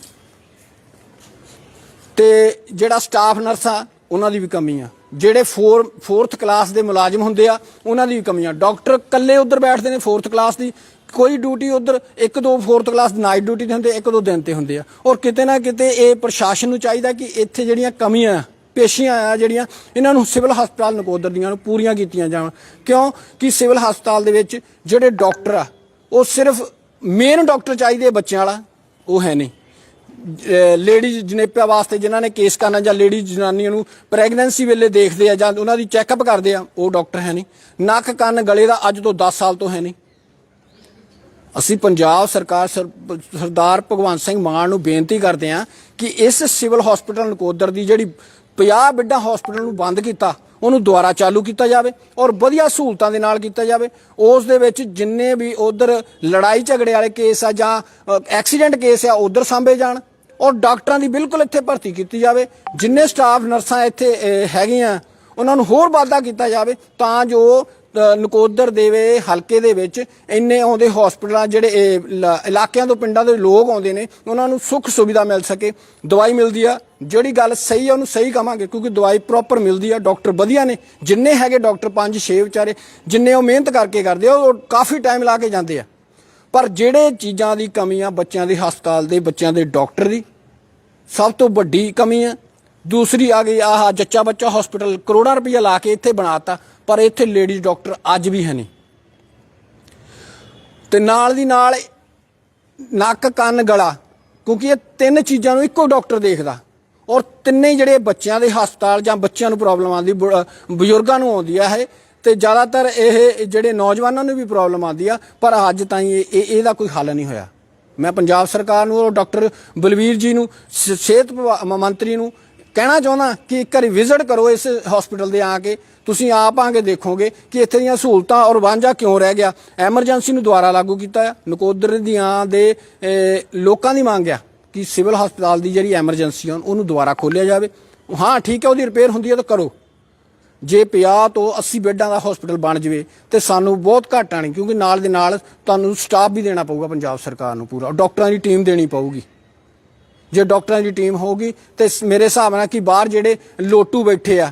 ਤੇ ਜਿਹੜਾ ਸਟਾਫ ਨਰਸ ਆ, ਉਹਨਾਂ ਦੀ ਵੀ ਕਮੀ ਆ। ਜਿਹੜੇ 4 4th ਕਲਾਸ ਦੇ ਮੁਲਾਜ਼ਮ ਹੁੰਦੇ ਆ, ਉਹਨਾਂ ਦੀ ਵੀ ਕਮੀ ਆ। ਡਾਕਟਰ ਇਕੱਲੇ ਉੱਧਰ ਬੈਠਦੇ ਨੇ 4th ਕਲਾਸ ਦੀ। ਕੋਈ ਡਿਊਟੀ ਉੱਧਰ ਇੱਕ ਦੋ 4th ਕਲਾਸ ਨਾਈਟ ਡਿਊਟੀ ਤੇ ਹੁੰਦੇ, ਇੱਕ ਦੋ ਦਿਨ ਤੇ ਹੁੰਦੇ ਆ। ਔਰ ਕਿਤੇ ਨਾ ਕਿਤੇ ਇਹ ਪ੍ਰਸ਼ਾਸਨ ਨੂੰ ਚਾਹੀਦਾ ਕਿ ਇੱਥੇ ਜਿਹੜੀਆਂ ਕਮੀਆਂ, ਪੇਸ਼ੀਆਂ ਆ ਜਿਹੜੀਆਂ, ਇਹਨਾਂ ਨੂੰ ਸਿਵਲ ਹਸਪਤਾਲ ਨਕੋਦਰ ਦੀਆਂ ਨੂੰ ਪੂਰੀਆਂ ਕੀਤੀਆਂ ਜਾਣ। ਕਿਉਂ? ਕਿ ਸਿਵਲ ਹਸਪਤਾਲ ਦੇ ਵਿੱਚ ਜਿਹੜੇ ਡਾਕਟਰ ਆ, ਉਹ ਸਿਰਫ ਮੇਨ ਡਾਕਟਰ ਚਾਹੀਦੇ ਬੱਚਿਆਂ ਵਾਲਾ, ਉਹ ਹੈ ਨਹੀਂ। ਲੇਡੀਜ਼ ਜਨੇਪਿਆ ਵਾਸਤੇ ਜਿਨ੍ਹਾਂ ਨੇ ਕੇਸ ਕਰਨਾ ਜਾਂ ਲੇਡੀਜ਼ ਜਨਾਨੀਆਂ ਨੂੰ ਪ੍ਰੈਗਨੈਂਸੀ ਵੇਲੇ ਦੇਖਦੇ ਆ ਜਾਂ ਉਹਨਾਂ ਦੀ ਚੈੱਕਅਪ ਕਰਦੇ ਆ, ਉਹ ਡਾਕਟਰ ਹੈ ਨਹੀਂ। ਨੱਕ ਕੰਨ ਗਲੇ ਦਾ ਅੱਜ ਤੋਂ 10 ਸਾਲ ਤੋਂ ਹੈ ਨਹੀਂ। ਅਸੀਂ ਪੰਜਾਬ ਸਰਕਾਰ ਸਰਦਾਰ ਭਗਵੰਤ ਸਿੰਘ ਮਾਨ ਨੂੰ ਬੇਨਤੀ ਕਰਦੇ ਹਾਂ ਕਿ ਇਸ ਸਿਵਲ ਹਸਪੀਟਲ ਨਕੋਦਰ ਦੀ ਜਿਹੜੀ 50 ਬਿੱਡਾ ਹਸਪੀਟਲ ਨੂੰ ਬੰਦ ਕੀਤਾ, ਉਹਨੂੰ ਦੁਬਾਰਾ ਚਾਲੂ ਕੀਤਾ ਜਾਵੇ ਔਰ ਵਧੀਆ ਸਹੂਲਤਾਂ ਦੇ ਨਾਲ ਕੀਤਾ ਜਾਵੇ। ਉਸ ਦੇ ਵਿੱਚ ਜਿੰਨੇ ਵੀ ਉਧਰ ਲੜਾਈ ਝਗੜੇ ਵਾਲੇ ਕੇਸ ਆ ਜਾਂ ਐਕਸੀਡੈਂਟ ਕੇਸ ਆ, ਉਧਰ ਸਾਂਭੇ ਜਾਣ। ਔਰ ਡਾਕਟਰਾਂ ਦੀ ਬਿਲਕੁਲ ਇੱਥੇ ਭਰਤੀ ਕੀਤੀ ਜਾਵੇ। ਜਿੰਨੇ ਸਟਾਫ ਨਰਸਾਂ ਇੱਥੇ ਹੈਗੀਆਂ ਉਹਨਾਂ ਨੂੰ ਹੋਰ ਵਾਧਾ ਕੀਤਾ ਜਾਵੇ ਤਾਂ ਜੋ ਅ, ਨਕੋਦਰ ਦੇਵੇ ਹਲਕੇ ਦੇ ਵਿੱਚ ਇੰਨੇ ਆਉਂਦੇ ਹਸਪੀਟਲਾਂ ਜਿਹੜੇ ਇਲਾਕਿਆਂ ਤੋਂ ਪਿੰਡਾਂ ਦੇ ਲੋਕ ਆਉਂਦੇ ਨੇ ਉਹਨਾਂ ਨੂੰ ਸੁੱਖ ਸੁਵਿਧਾ ਮਿਲ ਸਕੇ ਦਵਾਈ ਮਿਲਦੀ ਆ। ਜਿਹੜੀ ਗੱਲ ਸਹੀ ਆ ਉਹਨੂੰ ਸਹੀ ਕਵਾਂਗੇ ਕਿਉਂਕਿ ਦਵਾਈ ਪ੍ਰੋਪਰ ਮਿਲਦੀ ਆ ਡਾਕਟਰ ਵਧੀਆ ਨੇ। ਜਿੰਨੇ ਹੈਗੇ ਡਾਕਟਰ 5 6 ਵਿਚਾਰੇ ਜਿੰਨੇ ਉਹ ਮਿਹਨਤ ਕਰਕੇ ਕਰਦੇ ਆ ਉਹ ਕਾਫੀ ਟਾਈਮ ਲਾ ਕੇ ਜਾਂਦੇ ਆ। ਪਰ ਜਿਹੜੇ ਚੀਜ਼ਾਂ ਦੀ ਕਮੀ ਆ ਬੱਚਿਆਂ ਦੇ ਹਸਪਤਾਲ ਦੇ, ਬੱਚਿਆਂ ਦੇ ਡਾਕਟਰ ਦੀ, ਸਭ ਤੋਂ ਵੱਡੀ ਕਮੀ ਆ। ਦੂਸਰੀ ਆ ਗਈ, ਆਹ ਜੱਚਾ ਬੱਚਾ ਹਸਪੀਟਲ ਕਰੋੜਾਂ ਰੁਪਈਆ ਲਾ ਕੇ ਇੱਥੇ ਬਣਾਤਾ, ਪਰ ਇੱਥੇ ਲੇਡੀਜ਼ ਡਾਕਟਰ ਅੱਜ ਵੀ ਹੈ ਨਹੀਂ। ਤੇ ਨਾਲ ਦੀ ਨਾਲ ਨੱਕ, ਕੰਨ, ਗਲਾ, ਕਿਉਂਕਿ ਇਹ ਤਿੰਨ ਚੀਜ਼ਾਂ ਨੂੰ ਇੱਕੋ ਡਾਕਟਰ ਦੇਖਦਾ। ਔਰ ਤਿੰਨੇ ਜਿਹੜੇ ਬੱਚਿਆਂ ਦੇ ਹਸਪਤਾਲ ਜਾਂ ਬੱਚਿਆਂ ਨੂੰ ਪ੍ਰੋਬਲਮ ਆਉਂਦੀ, ਬ- ਬਜ਼ੁਰਗਾਂ ਨੂੰ ਆਉਂਦੀ ਹੈ ਇਹ ਤੇ ਜ਼ਿਆਦਾਤਰ ਇਹ ਜਿਹੜੇ ਨੌਜਵਾਨਾਂ ਨੂੰ ਵੀ ਪ੍ਰੋਬਲਮ ਆਉਂਦੀ ਆ, ਪਰ ਅੱਜ ਤਾਈਂ ਇਹ ਇਹਦਾ ਕੋਈ ਹੱਲ ਨਹੀਂ ਹੋਇਆ। ਮੈਂ ਪੰਜਾਬ ਸਰਕਾਰ ਨੂੰ ਔਰ ਡਾਕਟਰ ਬਲਵੀਰ ਜੀ ਨੂੰ ਸਿਹਤ ਮੰਤਰੀ ਨੂੰ ਕਹਿਣਾ ਚਾਹੁੰਦਾ ਕਿ ਇੱਕ ਵਾਰੀ ਵਿਜ਼ਿਟ ਕਰੋ ਇਸ ਹਸਪੀਟਲ ਦੇ ਆ ਕੇ। ਤੁਸੀਂ ਆਪ ਆ ਕੇ ਦੇਖੋਗੇ ਕਿ ਇੱਥੇ ਦੀਆਂ ਸਹੂਲਤਾਂ ਔਰ ਵਾਂਝਾ ਕਿਉਂ ਰਹਿ ਗਿਆ। ਐਮਰਜੈਂਸੀ ਨੂੰ ਦੁਬਾਰਾ ਲਾਗੂ ਕੀਤਾ ਹੈ ਨਕੋਦਰ ਦੀਆਂ ਦੇ ਲੋਕਾਂ ਦੀ ਮੰਗ ਆ ਕਿ ਸਿਵਲ ਹਸਪਤਾਲ ਦੀ ਜਿਹੜੀ ਐਮਰਜੈਂਸੀ ਆ, ਉਹਨੂੰ ਦੁਬਾਰਾ ਖੋਲਿਆ ਜਾਵੇ। ਹਾਂ, ਠੀਕ ਹੈ, ਉਹਦੀ ਰਿਪੇਅਰ ਹੁੰਦੀ ਹੈ ਤਾਂ ਕਰੋ। ਜੇ 50 ਤੋਂ 80 ਬੈੱਡਾਂ ਦਾ ਹਸਪੀਟਲ ਬਣ ਜਵੇ ਤੇ ਸਾਨੂੰ ਬਹੁਤ ਘੱਟ ਆਣੀ ਕਿਉਂਕਿ ਨਾਲ ਦੇ ਨਾਲ ਤੁਹਾਨੂੰ ਸਟਾਫ ਵੀ ਦੇਣਾ ਪਊਗਾ ਪੰਜਾਬ ਸਰਕਾਰ ਨੂੰ ਪੂਰਾ ਡਾਕਟਰਾਂ ਦੀ ਟੀਮ ਦੇਣੀ ਪਊਗੀ। ਜੇ ਡਾਕਟਰਾਂ ਦੀ ਟੀਮ ਹੋਊਗੀ ਤੇ ਮੇਰੇ ਹਿਸਾਬ ਨਾਲ ਕਿ ਬਾਹਰ ਜਿਹੜੇ ਲੋਟੂ ਬੈਠੇ ਆ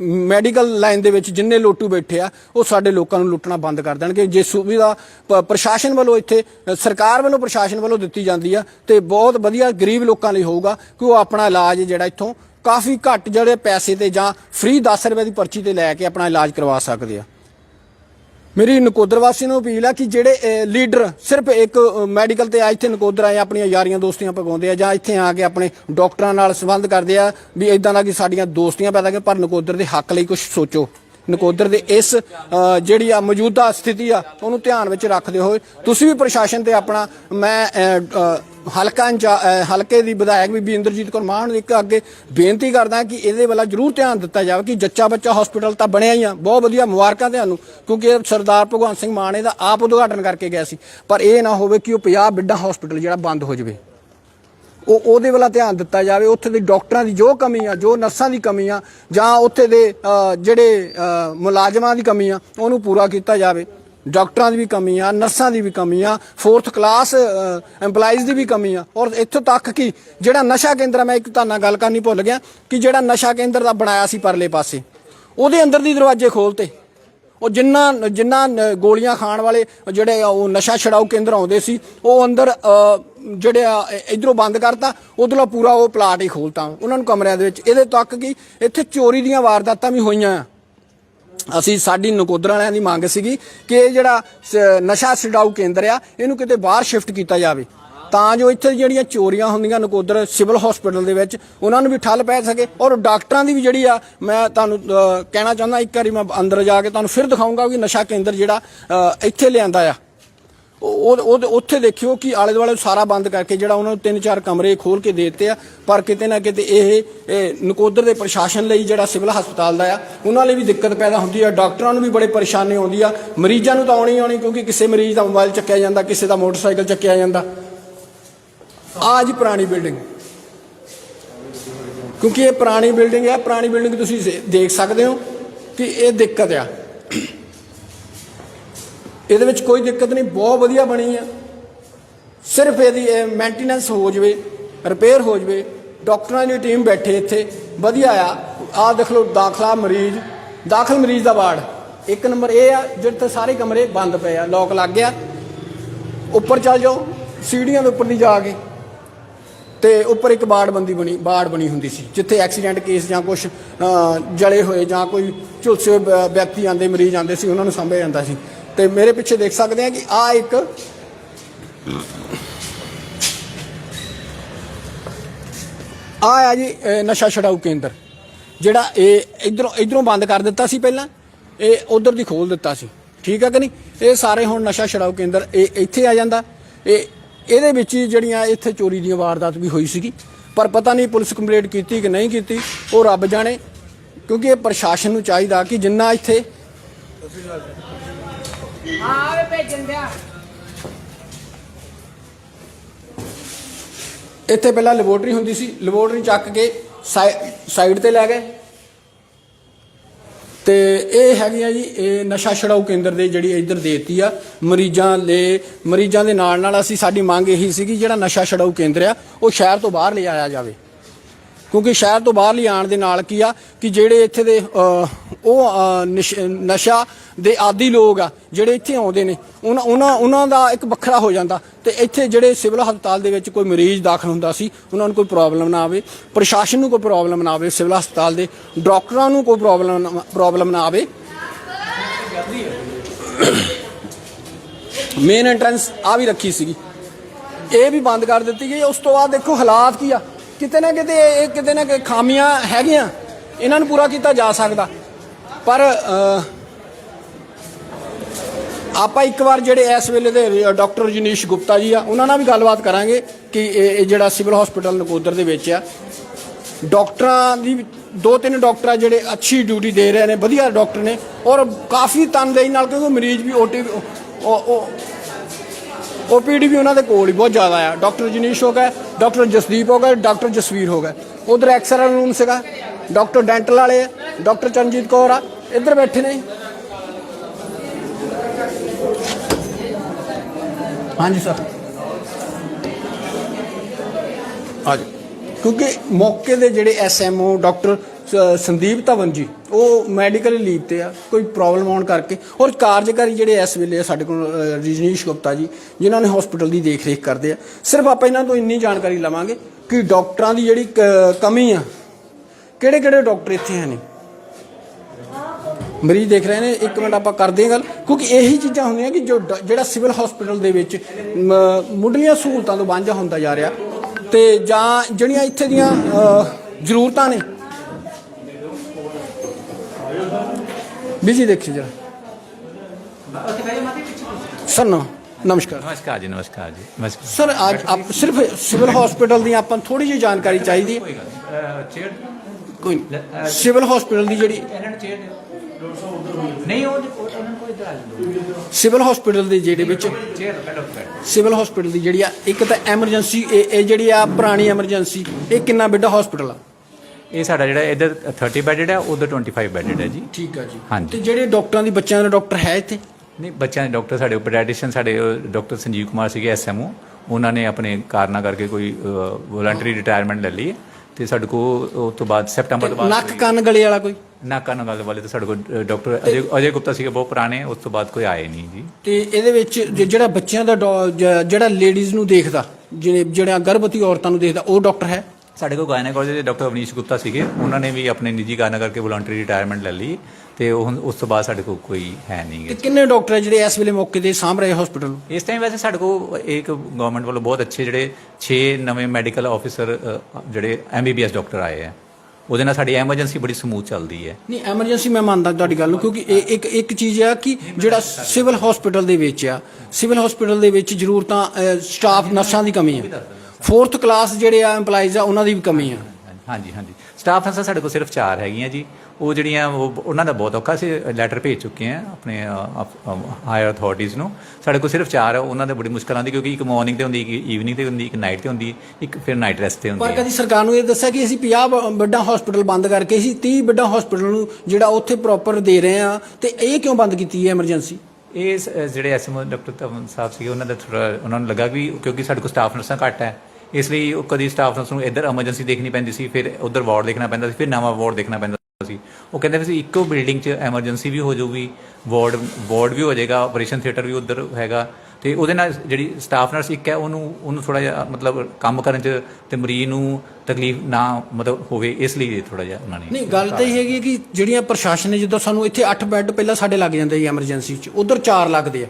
ਮੈਡੀਕਲ ਲਾਈਨ ਦੇ ਵਿੱਚ ਜਿੰਨੇ ਲੋਟੂ ਬੈਠੇ ਆ, ਉਹ ਸਾਡੇ ਲੋਕਾਂ ਨੂੰ ਲੁੱਟਣਾ ਬੰਦ ਕਰ ਦੇਣਗੇ। ਜੇ ਸੁਵਿਧਾ ਪ- ਪ੍ਰਸ਼ਾਸਨ ਵੱਲੋਂ ਇੱਥੇ, ਸਰਕਾਰ ਵੱਲੋਂ ਪ੍ਰਸ਼ਾਸਨ ਵੱਲੋਂ ਦਿੱਤੀ ਜਾਂਦੀ ਆ, ਤੇ ਬਹੁਤ ਵਧੀਆ ਗਰੀਬ ਲੋਕਾਂ ਲਈ ਹੋਊਗਾ ਕਿ ਉਹ ਆਪਣਾ ਇਲਾਜ ਜਿਹੜਾ ਇੱਥੋਂ ਕਾਫੀ ਘੱਟ ਜਿਹੜੇ ਪੈਸੇ ਤੇ ਜਾਂ ਫ੍ਰੀ 10 ਰੁਪਏ ਦੀ ਪਰਚੀ ਤੇ ਲੈ ਕੇ ਆਪਣਾ ਇਲਾਜ ਕਰਵਾ ਸਕਦੇ ਆ। ਮੇਰੀ ਨਕੋਦਰ ਵਾਸੀ ਨੂੰ ਅਪੀਲ ਆ ਕਿ ਜਿਹੜੇ ਲੀਡਰ ਸਿਰਫ ਇੱਕ ਮੈਡੀਕਲ ਤੇ ਆ, ਇੱਥੇ ਨਕੋਦਰ ਆਏ, ਆਪਣੀਆਂ ਯਾਰੀਆਂ ਦੋਸਤੀਆਂ ਪਗਾਉਂਦੇ ਆ ਜਾਂ ਇੱਥੇ ਆ ਕੇ ਆਪਣੇ ਡਾਕਟਰਾਂ ਨਾਲ ਸੰਬੰਧ ਕਰਦੇ ਆ ਵੀ ਇਦਾਂ ਦਾ ਕਿ ਸਾਡੀਆਂ ਦੋਸਤੀਆਂ ਪੈਦਾ ਕਰ ਪਰ ਨਕੋਦਰ ਦੇ ਹੱਕ ਲਈ ਕੁਝ ਸੋਚੋ। ਨਕੋਦਰ ਦੇ ਇਸ ਜਿਹੜੀ ਆ ਮੌਜੂਦਾ ਸਥਿਤੀ ਆ, ਉਹਨੂੰ ਧਿਆਨ ਵਿੱਚ ਰੱਖਦੇ ਹੋਏ ਤੁਸੀਂ ਵੀ ਪ੍ਰਸ਼ਾਸਨ ਤੇ ਆਪਣਾ, ਮੈਂ ਹਲਕਾ ਇੰਚਾ- ਹਲਕੇ ਦੀ ਵਿਧਾਇਕ ਬੀਬੀ ਇੰਦਰਜੀਤ ਕੌਰ ਮਾਨ ਨੂੰ ਇੱਕ ਅੱਗੇ ਬੇਨਤੀ ਕਰਦਾ ਕਿ ਇਹਦੇ ਵੱਲ ਜ਼ਰੂਰ ਧਿਆਨ ਦਿੱਤਾ ਜਾਵੇ ਕਿ ਜੱਚਾ ਬੱਚਾ ਹਸਪੀਟਲ ਤਾਂ ਬਣਿਆ ਹੀ ਆ, ਬਹੁਤ ਵਧੀਆ ਮੁਬਾਰਕਾਂ ਤੁਹਾਨੂੰ, ਕਿਉਂਕਿ ਇਹ ਸਰਦਾਰ ਭਗਵੰਤ ਸਿੰਘ ਮਾਨ ਇਹਦਾ ਆਪ ਉਦਘਾਟਨ ਕਰਕੇ ਗਿਆ ਸੀ। ਪਰ ਇਹ ਨਾ ਹੋਵੇ ਕਿ ਉਹ 50 ਬਿੱਡਾ ਹਸਪੀਟਲ ਜਿਹੜਾ ਬੰਦ ਹੋ ਜਾਵੇ। ਉਹ ਉਹਦੇ ਵੱਲ ਧਿਆਨ ਦਿੱਤਾ ਜਾਵੇ, ਉੱਥੇ ਦੇ ਡਾਕਟਰਾਂ ਦੀ ਜੋ ਕਮੀ ਆ, ਜੋ ਨਰਸਾਂ ਦੀ ਕਮੀ ਆ, ਜਾਂ ਉੱਥੇ ਦੇ ਜਿਹੜੇ ਮੁਲਾਜ਼ਮਾਂ ਦੀ ਕਮੀ ਆ, ਉਹਨੂੰ ਪੂਰਾ ਕੀਤਾ ਜਾਵੇ। ਡਾਕਟਰਾਂ ਦੀ ਵੀ ਕਮੀ ਆ ਨਰਸਾਂ ਦੀ ਵੀ ਕਮੀ ਆ ਫੋਰਥ ਕਲਾਸ EMPLOYEES ਦੀ ਵੀ ਕਮੀ ਆ। ਔਰ ਇੱਥੋਂ ਤੱਕ ਕਿ ਜਿਹੜਾ ਨਸ਼ਾ ਕੇਂਦਰ ਆ, ਮੈਂ ਇੱਕ ਤੁਹਾਡੇ ਨਾਲ ਗੱਲ ਕਰਨੀ ਭੁੱਲ ਗਿਆ ਕਿ ਜਿਹੜਾ ਨਸ਼ਾ ਕੇਂਦਰ ਦਾ ਬਣਾਇਆ ਸੀ ਪਰਲੇ ਪਾਸੇ ਉਹਦੇ ਅੰਦਰ ਦੀ ਦਰਵਾਜ਼ੇ ਖੋਲਤੇ। ਉਹ ਜਿੰਨਾ ਜਿੰਨਾ ਨ- ਗੋਲੀਆਂ ਖਾਣ ਵਾਲੇ ਜਿਹੜੇ ਉਹ ਨਸ਼ਾ ਛਡਾਊ ਕੇਂਦਰ ਆਉਂਦੇ ਸੀ ਉਹ ਅੰਦਰ ਜਿਹੜੇ ਆ ਇਧਰੋਂ ਬੰਦ ਕਰਤਾ ਉਧਰੋਂ ਪੂਰਾ ਉਹ ਪਲਾਟ ਹੀ ਖੋਲਤਾ। ਉਹਨਾਂ ਨੂੰ ਕਮਰਿਆਂ ਦੇ ਵਿੱਚ ਇਹਦੇ ਤੱਕ ਕਿ ਇੱਥੇ ਚੋਰੀ ਦੀਆਂ ਵਾਰਦਾਤਾਂ ਵੀ ਹੋਈਆਂ ਆ। ਅਸੀਂ ਸਾਡੀ ਨਕੋਦਰ ਵਾਲਿਆਂ ਦੀ ਮੰਗ ਸੀਗੀ ਕਿ ਇਹ ਜਿਹੜਾ ਸ- ਨਸ਼ਾ ਛਡਾਊ ਕੇਂਦਰ ਆ, ਇਹਨੂੰ ਕਿਤੇ ਬਾਹਰ ਸ਼ਿਫਟ ਕੀਤਾ ਜਾਵੇ। ਤਾਂ ਜੋ ਇੱਥੇ ਜਿਹੜੀਆਂ ਚੋਰੀਆਂ ਹੁੰਦੀਆਂ ਨਕੋਦਰ ਸਿਵਲ ਹਸਪੀਟਲ ਦੇ ਵਿੱਚ, ਉਹਨਾਂ ਨੂੰ ਵੀ ਠੱਲ ਪੈ ਸਕੇ ਔਰ ਡਾਕਟਰਾਂ ਦੀ ਵੀ ਜਿਹੜੀ ਆ, ਮੈਂ ਤੁਹਾਨੂੰ ਕਹਿਣਾ ਚਾਹੁੰਦਾ, ਇੱਕ ਵਾਰੀ ਮੈਂ ਅੰਦਰ ਜਾ ਕੇ ਤੁਹਾਨੂੰ ਫਿਰ ਦਿਖਾਊਂਗਾ ਕਿ ਨਸ਼ਾ ਕੇਂਦਰ ਜਿਹੜਾ ਇੱਥੇ ਲਿਆਂਦਾ ਆ। ਉਹ ਉਹ ਉੱਥੇ ਦੇਖਿਓ ਕਿ ਆਲੇ ਦੁਆਲੇ ਸਾਰਾ ਬੰਦ ਕਰਕੇ ਜਿਹੜਾ ਉਹਨਾਂ ਨੂੰ ਤਿੰਨ ਚਾਰ ਕਮਰੇ ਖੋਲ ਕੇ ਦੇ ਦਿੱਤੇ ਆ, ਪਰ ਕਿਤੇ ਨਾ ਕਿਤੇ ਇਹ ਇਹ ਨਕੋਦਰ ਦੇ ਪ੍ਰਸ਼ਾਸਨ ਲਈ ਜਿਹੜਾ ਸਿਵਲ ਹਸਪਤਾਲ ਦਾ ਆ, ਉਹਨਾਂ ਲਈ ਵੀ ਦਿੱਕਤ ਪੈਦਾ ਹੁੰਦੀ ਆ, ਡਾਕਟਰਾਂ ਨੂੰ ਵੀ ਬੜੇ ਪਰੇਸ਼ਾਨੀ ਆਉਂਦੀ ਆ, ਮਰੀਜ਼ਾਂ ਨੂੰ ਤਾਂ ਆਉਣੀ ਹੀ ਆਉਣੀ, ਕਿਉਂਕਿ ਕਿਸੇ ਮਰੀਜ਼ ਦਾ ਮੋਬਾਈਲ ਚੱਕਿਆ ਜਾਂਦਾ, ਕਿਸੇ ਦਾ ਮੋਟਰਸਾਈਕਲ ਚੱਕਿਆ ਜਾਂਦਾ। ਆਹ ਜੀ ਪੁਰਾਣੀ ਬਿਲਡਿੰਗ। ਕਿਉਂਕਿ ਇਹ ਪੁਰਾਣੀ ਬਿਲਡਿੰਗ ਹੈ ਪੁਰਾਣੀ ਬਿਲਡਿੰਗ ਤੁਸੀਂ ਸੇ- ਦੇਖ ਸਕਦੇ ਹੋ ਕਿ ਇਹ ਦਿੱਕਤ ਆ। ਇਹਦੇ ਵਿੱਚ ਕੋਈ ਦਿੱਕਤ ਨਹੀਂ, ਬਹੁਤ ਵਧੀਆ ਬਣੀ ਆ। ਸਿਰਫ ਇਹਦੀ ਮੇਨਟੇਨੈਂਸ ਹੋ ਜਵੇ ਰਿਪੇਅਰ ਹੋ ਜਵੇ ਡਾਕਟਰਾਂ ਦੀ ਟੀਮ ਬੈਠੇ ਇੱਥੇ, ਵਧੀਆ ਆ। ਆਹ ਦੇਖ ਲਓ, ਦਾਖਲਾ ਮਰੀਜ਼, ਦਾਖਲ ਮਰੀਜ਼ ਦਾ ਵਾਰਡ। ਇੱਕ ਨੰਬਰ ਇਹ ਆ, ਜਿਹੜੇ ਤੇ ਸਾਰੇ ਕਮਰੇ ਬੰਦ ਪਏ ਆ ਲੋਕ ਲੱਗ ਗਿਆ। ਉੱਪਰ ਚੱਲ ਜਾਓ, ਸੀੜੀਆਂ ਦੇ ਉੱਪਰ ਦੀ ਜਾ ਕੇ। ਤੇ ਉੱਪਰ ਇੱਕ ਬਾੜ ਬੰਦੀ ਬਣੀ ਬਾੜ ਬਣੀ ਹੁੰਦੀ ਸੀ, ਜਿੱਥੇ ਐਕਸੀਡੈਂਟ ਕੇਸ ਜਾਂ ਕੁਝ ਜਲੇ ਹੋਏ ਜਾਂ ਕੋਈ ਝੁਲਸੇ ਹੋਏ ਵਿਅਕਤੀ ਆਂਦੇ ਮਰੀਜ਼ ਆਂਦੇ ਸੀ, ਉਹਨਾਂ ਨੂੰ ਸੰਭਿਆ ਜਾਂਦਾ ਸੀ। ਤੇ ਮੇਰੇ ਪਿੱਛੇ ਦੇਖ ਸਕਦੇ ਆ ਕਿ ਆ ਇੱਕ ਆ ਆ ਜੀ ਨਸ਼ਾ ਛਡਾਊ ਕੇਂਦਰ, ਜਿਹੜਾ ਇਹ ਇਧਰੋਂ ਇਧਰੋਂ ਬੰਦ ਕਰ ਦਿੱਤਾ ਸੀ ਪਹਿਲਾਂ, ਇਹ ਉਧਰ ਦੀ ਖੋਲ ਦਿੱਤਾ ਸੀ, ਠੀਕ ਹੈ ਕਿ ਨਹੀਂ? ਇਹ ਸਾਰੇ ਹੁਣ ਨਸ਼ਾ ਛਡਾਊ ਕੇਂਦਰ, ਇਹ ਇੱਥੇ ਆ ਜਾਂਦਾ, ਇਹ ਇਹਦੇ ਵਿੱਚ ਹੀ ਜਿਹੜੀਆਂ ਇੱਥੇ ਚੋਰੀ ਦੀਆਂ ਵਾਰਦਾਤ ਵੀ ਹੋਈ ਸੀਗੀ, ਪਰ ਪਤਾ ਨਹੀਂ ਪੁਲਿਸ ਕੰਪਲੇਂਟ ਕੀਤੀ ਕਿ ਨਹੀਂ ਕੀਤੀ, ਉਹ ਰੱਬ ਜਾਣੇ, ਕਿਉਂਕਿ ਇਹ ਪ੍ਰਸ਼ਾਸਨ ਨੂੰ ਚਾਹੀਦਾ ਕਿ ਜਿੰਨਾ ਇੱਥੇ ਆਵੇ ਭੇਜਣ ਦਿਆ। ਇੱਥੇ ਪਹਿਲਾਂ ਲੈਬੋਰਟਰੀ ਹੁੰਦੀ ਸੀ ਲੈਬੋਰਟਰੀ ਚੱਕ ਕੇ ਸਾਈਡ ਤੇ ਲੈ ਗਏ। ਤੇ ਇਹ ਹੈਗੀਆਂ ਜੀ, ਇਹ ਨਸ਼ਾ ਛਡਾਊ ਕੇਂਦਰ ਦੇ ਜਿਹੜੀ ਇੱਧਰ ਦੇਤੀ ਆ, ਮਰੀਜ਼ਾਂ ਦੇ ਮਰੀਜ਼ਾਂ ਦੇ ਨਾਲ ਨਾਲ ਅਸੀਂ ਸਾਡੀ ਮੰਗ ਇਹੀ ਸੀਗੀ ਜਿਹੜਾ ਨਸ਼ਾ ਛਡਾਊ ਕੇਂਦਰ ਆ, ਉਹ ਸ਼ਹਿਰ ਤੋਂ ਬਾਹਰ ਲਿਆਇਆ ਜਾਵੇ। ਕਿਉਂਕਿ ਸ਼ਹਿਰ ਤੋਂ ਬਾਹਰ ਲਿਆਉਣ ਦੇ ਨਾਲ ਕੀ ਆ ਕਿ ਜਿਹੜੇ ਇੱਥੇ ਦੇ ਉਹ ਅ, ਨਸ਼ਾ ਦੇ ਆਦੀ ਲੋਕ ਆ ਜਿਹੜੇ ਇੱਥੇ ਆਉਂਦੇ ਨੇ ਉਹਨਾਂ ਉਹਨਾਂ ਉਹਨਾਂ ਦਾ ਇੱਕ ਵੱਖਰਾ ਹੋ ਜਾਂਦਾ। ਤੇ ਇੱਥੇ ਜਿਹੜੇ ਸਿਵਲ ਹਸਪਤਾਲ ਦੇ ਵਿੱਚ ਕੋਈ ਮਰੀਜ਼ ਦਾਖਲ ਹੁੰਦਾ ਸੀ ਉਹਨਾਂ ਨੂੰ ਕੋਈ ਪ੍ਰੋਬਲਮ ਨਾ ਆਵੇ ਪ੍ਰਸ਼ਾਸਨ ਨੂੰ ਕੋਈ ਪ੍ਰੋਬਲਮ ਨਾ ਆਵੇ ਸਿਵਲ ਹਸਪਤਾਲ ਦੇ ਡਾਕਟਰਾਂ ਨੂੰ ਕੋਈ ਪ੍ਰੋਬਲਮ ਪ੍ਰੋਬਲਮ ਨਾ ਆਵੇ। (coughs) ਮੇਨ ਐਂਟਰੈਂਸ ਆ ਵੀ ਰੱਖੀ ਸੀਗੀ। ਇਹ ਵੀ ਬੰਦ ਕਰ ਦਿੱਤੀ ਗਈ। ਉਸ ਤੋਂ ਬਾਅਦ ਦੇਖੋ ਹਾਲਾਤ ਕੀ ਆ। ਕਿਤੇ ਨਾ ਕਿਤੇ ਇਹ ਕਿਤੇ ਨਾ ਕਿਤੇ ਖਾਮੀਆਂ ਹੈਗੀਆਂ। ਇਹਨਾਂ ਨੂੰ ਪੂਰਾ ਕੀਤਾ ਜਾ ਸਕਦਾ। ਪਰ ਆਪਾਂ ਇੱਕ ਵਾਰ ਜਿਹੜੇ ਇਸ ਵੇਲੇ ਦੇ ਡਾਕਟਰ ਜਨੀਸ਼ ਗੁਪਤਾ ਜੀ ਆ, ਉਹਨਾਂ ਨਾਲ ਵੀ ਗੱਲਬਾਤ ਕਰਾਂਗੇ ਕਿ ਇਹ ਇਹ ਜਿਹੜਾ ਸਿਵਲ ਹਸਪੀਟਲ ਨਕੋਦਰ ਦੇ ਵਿੱਚ ਆ। ਡਾਕਟਰਾਂ ਦੀ ਦੋ ਤਿੰਨ ਡਾਕਟਰ ਆ ਜਿਹੜੇ ਅੱਛੀ ਡਿਊਟੀ ਦੇ ਰਹੇ ਨੇ, ਵਧੀਆ ਡਾਕਟਰ ਨੇ ਔਰ ਕਾਫੀ ਤਨਦੇਹੀ ਨਾਲ ਕਿਉਂਕਿ ਮਰੀਜ਼ ਵੀ ਓਟੀ ਉਹ ਓਪੀਡੀ ਵੀ ਉਹਨਾਂ ਦੇ ਕੋਲ ਹੀ ਬਹੁਤ ਜ਼ਿਆਦਾ ਆ। ਡਾਕਟਰ ਜਨੀਸ਼ ਹੋ ਗਏ ਡਾਕਟਰ ਜਸਦੀਪ ਹੋ ਗਏ ਡਾਕਟਰ ਜਸਵੀਰ ਹੋ ਗਏ। ਉਧਰ ਐਕਸਰੇ ਰੂਮ ਸੀਗਾ ਡਾਕਟਰ ਡੈਂਟਲ ਵਾਲੇ ਆ ਡਾਕਟਰ ਚਰਨਜੀਤ ਕੌਰ ਆ ਇੱਧਰ ਬੈਠੇ ਨੇ। ਹਾਂਜੀ ਸਰ। ਅੱਜ ਕਿਉਂਕਿ ਮੌਕੇ ਦੇ ਜਿਹੜੇ ਐਸਐਮਓ ਡਾਕਟਰ ਸੰਦੀਪ ਧਵਨ ਜੀ, ਉਹ ਮੈਡੀਕਲ ਲੀਵ ਤੇ ਆ, ਕੋਈ ਪ੍ਰੋਬਲਮ ਆਉਣ ਕਰਕੇ। ਔਰ ਕਾਰਜਕਾਰੀ ਜਿਹੜੇ ਇਸ ਵੇਲੇ ਆ ਸਾਡੇ ਕੋਲ ਰਜਨੀਸ਼ ਗੁਪਤਾ ਜੀ, ਜਿਨ੍ਹਾਂ ਨੇ ਹਸਪੀਟਲ ਦੀ ਦੇਖ ਰੇਖ ਕਰਦੇ ਆ। ਸਿਰਫ ਆਪਾਂ ਇਹਨਾਂ ਤੋਂ ਇੰਨੀ ਜਾਣਕਾਰੀ ਲਵਾਂਗੇ ਕਿ ਡਾਕਟਰਾਂ ਦੀ ਜਿਹੜੀ ਕ- ਕਮੀ ਆ ਕਿਹੜੇ ਕਿਹੜੇ ਡਾਕਟਰ ਇੱਥੇ ਹਨ ਮਰੀਜ਼ ਦੇਖ ਰਹੇ ਨੇ, ਇੱਕ ਮਿੰਟ ਆਪਾਂ ਕਰਦੇ ਹਾਂ ਗੱਲ, ਕਿਉਂਕਿ ਇਹੀ ਚੀਜ਼ਾਂ ਹੁੰਦੀਆਂ ਕਿ ਜੋ ਡ- ਜਿਹੜਾ ਸਿਵਲ ਹਸਪੀਟਲ ਦੇ ਵਿੱਚ ਮੁੱਢਲੀਆਂ ਸਹੂਲਤਾਂ ਤੋਂ ਵਾਂਝਾ ਹੁੰਦਾ ਜਾ ਰਿਹਾ। ਤੇ ਜਾਂ ਜਿਹੜੀਆਂ ਇੱਥੇ ਦੀਆਂ ਜ਼ਰੂਰਤਾਂ ਨੇ ਬਿਜੀ ਦੇਖਿਓ ਜਰਾ ਸਰ ਨਮ- ਨਮਸਕਾਰ नमस्कार जी नमस्कार जी नमस्कार ਸਰ ਅੱਜ ਆਪ ਸਿਰਫ ਸਿਵਲ ਹਸਪੀਟਲ ਦੀ ਆਪਾਂ ਨੂੰ ਥੋੜੀ ਜਿਹੀ ਜਾਣਕਾਰੀ ਚਾਹੀਦੀ ਹੈ चेयर ਕੋਈ ਨਹੀਂ। ਸਿਵਲ ਹਸਪੀਟਲ ਦੀ ਜਿਹੜੀ ਨਹੀਂ ਉਹ ਉਹਨਾਂ ਨੂੰ ਕੋਈ ਇਤਰਾਜ਼ ਸਿਵਲ ਹਸਪੀਟਲ ਦੇ ਜਿਹੜੇ ਵਿੱਚ ਨਹੀਂ ਚੇਅਰ ਬੈਠੋ ਬੈਠੋ ਸਿਵਲ ਹਸਪੀਟਲ ਦੀ ਜਿਹੜੀ ਆ ਇੱਕ ਤਾਂ ਐਮਰਜੈਂਸੀ ਇਹ ਇਹ ਜਿਹੜੀ ਆ ਪੁਰਾਣੀ ਐਮਰਜੈਂਸੀ ਇਹ ਕਿੰਨਾ ਵੱਡਾ ਹਸਪੀਟਲ ਆ ਇਹ ਸਾਡਾ ਜਿਹੜਾ ਇੱਧਰ 30 ਬੈਡਡ ਹੈ ਉਧਰ 25 ਬੈਡਡ ਹੈ ਜੀ। ਠੀਕ ਆ ਜੀ। ਹਾਂਜੀ। ਤੇ ਜਿਹੜੇ ਡਾਕਟਰਾਂ ਦੀ ਬੱਚਿਆਂ ਦੇ ਡਾਕਟਰ ਹੈ ਇੱਥੇ? ਨਹੀਂ ਬੱਚਿਆਂ ਦੇ ਡਾਕਟਰ ਸਾਡੇ ਪੀਡੀਆਟ੍ਰਿਸ਼ਨ ਸਾਡੇ ਡਾਕਟਰ ਸੰਜੀਵ ਕੁਮਾਰ ਸੀਗੇ ਐਸਐਮਓ ਉਹਨਾਂ ਨੇ ਆਪਣੇ ਕਾਰਨਾਂ ਕਰਕੇ ਕੋਈ ਵੋਲੰਟਰੀ ਰਿਟਾਇਰਮੈਂਟ ਲੈ ਲਈ ਹੈ। ਤੇ ਸਾਡੇ ਕੋਲ ਉਸ ਤੋਂ ਬਾਅਦ ਸੈਪਟੰਬਰ ਤੋਂ ਬਾਅਦ ਨੱਕ ਕੰਨ ਗਲੇ ਵਾਲਾ ਕੋਈ? ਨਾਕਾ ਨਗਲ ਵਾਲੇ ਤਾਂ ਸਾਡੇ ਕੋਲ ਡਾਕਟਰ ਅਜੇ ਅਜੇ ਗੁਪਤਾ ਸੀਗੇ ਬਹੁਤ ਪੁਰਾਣੇ ਉਸ ਤੋਂ ਬਾਅਦ ਕੋਈ ਆਏ ਨਹੀਂ ਜੀ। ਤੇ ਇਹਦੇ ਵਿੱਚ ਜ- ਜਿਹੜਾ ਬੱਚਿਆਂ ਦਾ ਡੋ- ਜ- ਜਿਹੜਾ ਲੇਡੀਜ਼ ਨੂੰ ਦੇਖਦਾ ਜਿਹੜੇ ਜਿਹੜਾ ਗਰਭਵਤੀ ਔਰਤਾਂ ਨੂੰ ਦੇਖਦਾ ਉਹ ਡਾਕਟਰ ਹੈ? ਸਾਡੇ ਕੋਲ ਗਾਇਨਾ ਗਾਇਨੋਕੋਲੋਜੀ ਦੇ ਡਾਕਟਰ ਅਵਨੀਸ਼ ਗੁਪਤਾ ਸੀਗੇ। ਉਹਨਾਂ ਨੇ ਵੀ ਆਪਣੇ ਨਿੱਜੀ ਕਾਰਨ ਕਰਕੇ ਵੋਲੰਟਰੀ ਰਿਟਾਇਰਮੈਂਟ ਲੈ ਲਈ ਤੇ ਉਹ ਉਸ ਤੋਂ ਬਾਅਦ ਸਾਡੇ ਕੋਲ ਕੋਈ ਹੈ ਨਹੀਂ ਤੇ ਕਿੰਨੇ ਡਾਕਟਰ ਹੈ ਜਿਹੜੇ ਇਸ ਵੇਲੇ ਮੌਕੇ ਤੇ ਸਾਂਭ ਰਹੇ ਹਸਪੀਟਲ ਇਸ ਟਾਈਮ ਵੈਸੇ ਸਾਡੇ ਕੋਲ ਇੱਕ ਗਵਰਨਮੈਂਟ ਵੱਲੋਂ ਬਹੁਤ ਅੱਛੇ ਜਿਹੜੇ 6 ਨਵੇਂ ਮੈਡੀਕਲ ਆਫੀਸਰ ਜਿਹੜੇ ਐਮਬੀਬੀਐਸ ਡਾਕਟਰ ਆਏ ਆ ਉਹਦੇ ਨਾਲ ਸਾਡੀ ਐਮਰਜੈਂਸੀ ਬੜੀ ਸਮੂਥ ਚੱਲਦੀ ਹੈ। ਨਹੀਂ ਐਮਰਜੈਂਸੀ ਮੈਂ ਮੰਨਦਾ ਤੁਹਾਡੀ ਗੱਲ ਨੂੰ ਕਿਉਂਕਿ ਇਹ ਇੱਕ ਇੱਕ ਚੀਜ਼ ਆ ਕਿ ਜਿਹੜਾ ਸਿਵਲ ਹਸਪੀਟਲ ਦੇ ਵਿੱਚ ਆ ਸਿਵਲ ਹਸਪੀਟਲ ਦੇ ਵਿੱਚ ਜ਼ਰੂਰਤਾਂ ਸਟਾਫ ਨਰਸਾਂ ਦੀ ਕਮੀ ਹੈ ਫੋਰਥ ਕਲਾਸ ਜਿਹੜੇ ਆ EMPLOYEES ਆ ਉਹਨਾਂ ਦੀ ਵੀ ਕਮੀ ਆ। ਹਾਂਜੀ ਹਾਂਜੀ ਸਟਾਫ ਅਸਾ ਸਾਡੇ ਕੋਲ ਸਿਰਫ ਚਾਰ ਹੈਗੀਆਂ ਜੀ। ਉਹ ਜਿਹੜੀਆਂ ਉਹ ਉਹਨਾਂ ਦਾ ਬਹੁਤ ਔਖਾ ਸੀ ਲੈਟਰ ਭੇਜ ਚੁੱਕੇ ਆ ਆਪਣੇ ਹਾਇਰ ਅਥਾਰਟੀਆਂ ਨੂੰ। ਸਾਡੇ ਕੋਲ ਸਿਰਫ 4 ਉਹਨਾਂ ਦੇ ਬੜੀ ਮੁਸ਼ਕਲਾਂ ਆਉਂਦੀ ਕਿਉਂਕਿ ਇੱਕ ਮਾਰਨਿੰਗ ਤੇ ਹੁੰਦੀ ਇੱਕ ਈਵਨਿੰਗ ਤੇ ਹੁੰਦੀ ਇੱਕ ਨਾਈਟ ਤੇ ਹੁੰਦੀ ਇੱਕ ਫਿਰ ਨਾਈਟ ਰੈਸਟ ਤੇ ਹੁੰਦੀ ਪਰ ਕਦੀ ਸਰਕਾਰ ਨੂੰ ਇਹ ਦੱਸਿਆ ਕਿ ਅਸੀਂ 50 ਵੱਡਾ ਹਸਪੀਟਲ ਬੰਦ ਕਰਕੇ ਅਸੀਂ 30 ਵੱਡਾ ਹਸਪੀਟਲ ਨੂੰ ਜਿਹੜਾ ਉੱਥੇ ਪ੍ਰੋਪਰ ਦੇ ਰਹੇ ਆ ਤੇ ਇਹ ਕਿਉਂ ਬੰਦ ਕੀਤੀ ਹੈ ਐਮਰਜੈਂਸੀ ਇਹ ਜਿਹੜੇ ਐਸਐਮਓ ਡਾਕਟਰ ਤਵਨ ਸਾਹਿਬ ਸੀਗੇ ਉਹਨਾਂ ਦਾ ਥੋੜਾ ਉਹਨਾਂ ਨੂੰ ਲੱਗਾ ਵੀ ਕਿਉਂਕਿ ਸਾਡੇ ਕੋਲ ਸਟਾਫ ਨਰਸਾਂ ਘੱਟ ਹੈ। ਇਸ ਲਈ ਉਹ ਕਦੀ ਸਟਾਫ ਨਰਸ ਨੂੰ ਇੱਧਰ ਐਮਰਜੈਂਸੀ ਦੇਖਣੀ ਪੈਂਦੀ ਸੀ, ਫਿਰ ਉਧਰ ਵਾਰਡ ਦੇਖਣਾ ਪੈਂਦਾ ਸੀ, ਫਿਰ ਨਵਾਂ ਵਾਰਡ ਦੇਖਣਾ ਪੈਂਦਾ ਸੀ। ਉਹ ਕਹਿੰਦੇ ਵੀ ਸੀ, ਇੱਕੋ ਬਿਲਡਿੰਗ 'ਚ ਐਮਰਜੈਂਸੀ ਵੀ ਹੋ ਜਾਊਗੀ ਵਾਰਡ ਵਾਰਡ ਵੀ ਹੋ ਜਾਏਗਾ ਆਪਰੇਸ਼ਨ ਥੀਏਟਰ ਵੀ ਉਧਰ ਹੈਗਾ। ਤੇ ਉਹਦੇ ਨਾਲ ਜਿਹੜੀ ਸਟਾਫ ਨਰਸ ਇੱਕ ਹੈ, ਉਹਨੂੰ ਉਹਨੂੰ ਥੋੜਾ ਜਿਹਾ ਮਤਲਬ ਕੰਮ ਕਰਨ 'ਚ ਤੇ ਮਰੀਜ਼ ਨੂੰ ਤਕਲੀਫ ਨਾ ਮਤਲਬ ਹੋਵੇ, ਇਸ ਲਈ ਥੋੜਾ ਜਿਹਾ ਉਹਨਾਂ ਨੇ ਨਹੀਂ, ਗੱਲ ਤਾਂ ਇਹ ਹੈਗੀ ਕਿ ਜਿਹੜੀਆਂ ਪ੍ਰਸ਼ਾਸਨ ਨੇ ਜਿੱਦਾਂ ਸਾਨੂੰ ਇੱਥੇ 8 ਬੈੱਡ ਪਹਿਲਾਂ ਸਾਡੇ ਲੱਗ ਜਾਂਦੇ ਜੀ ਐਮਰਜੈਂਸੀ 'ਚ, ਉਧਰ 4 ਲੱਗਦੇ ਆ।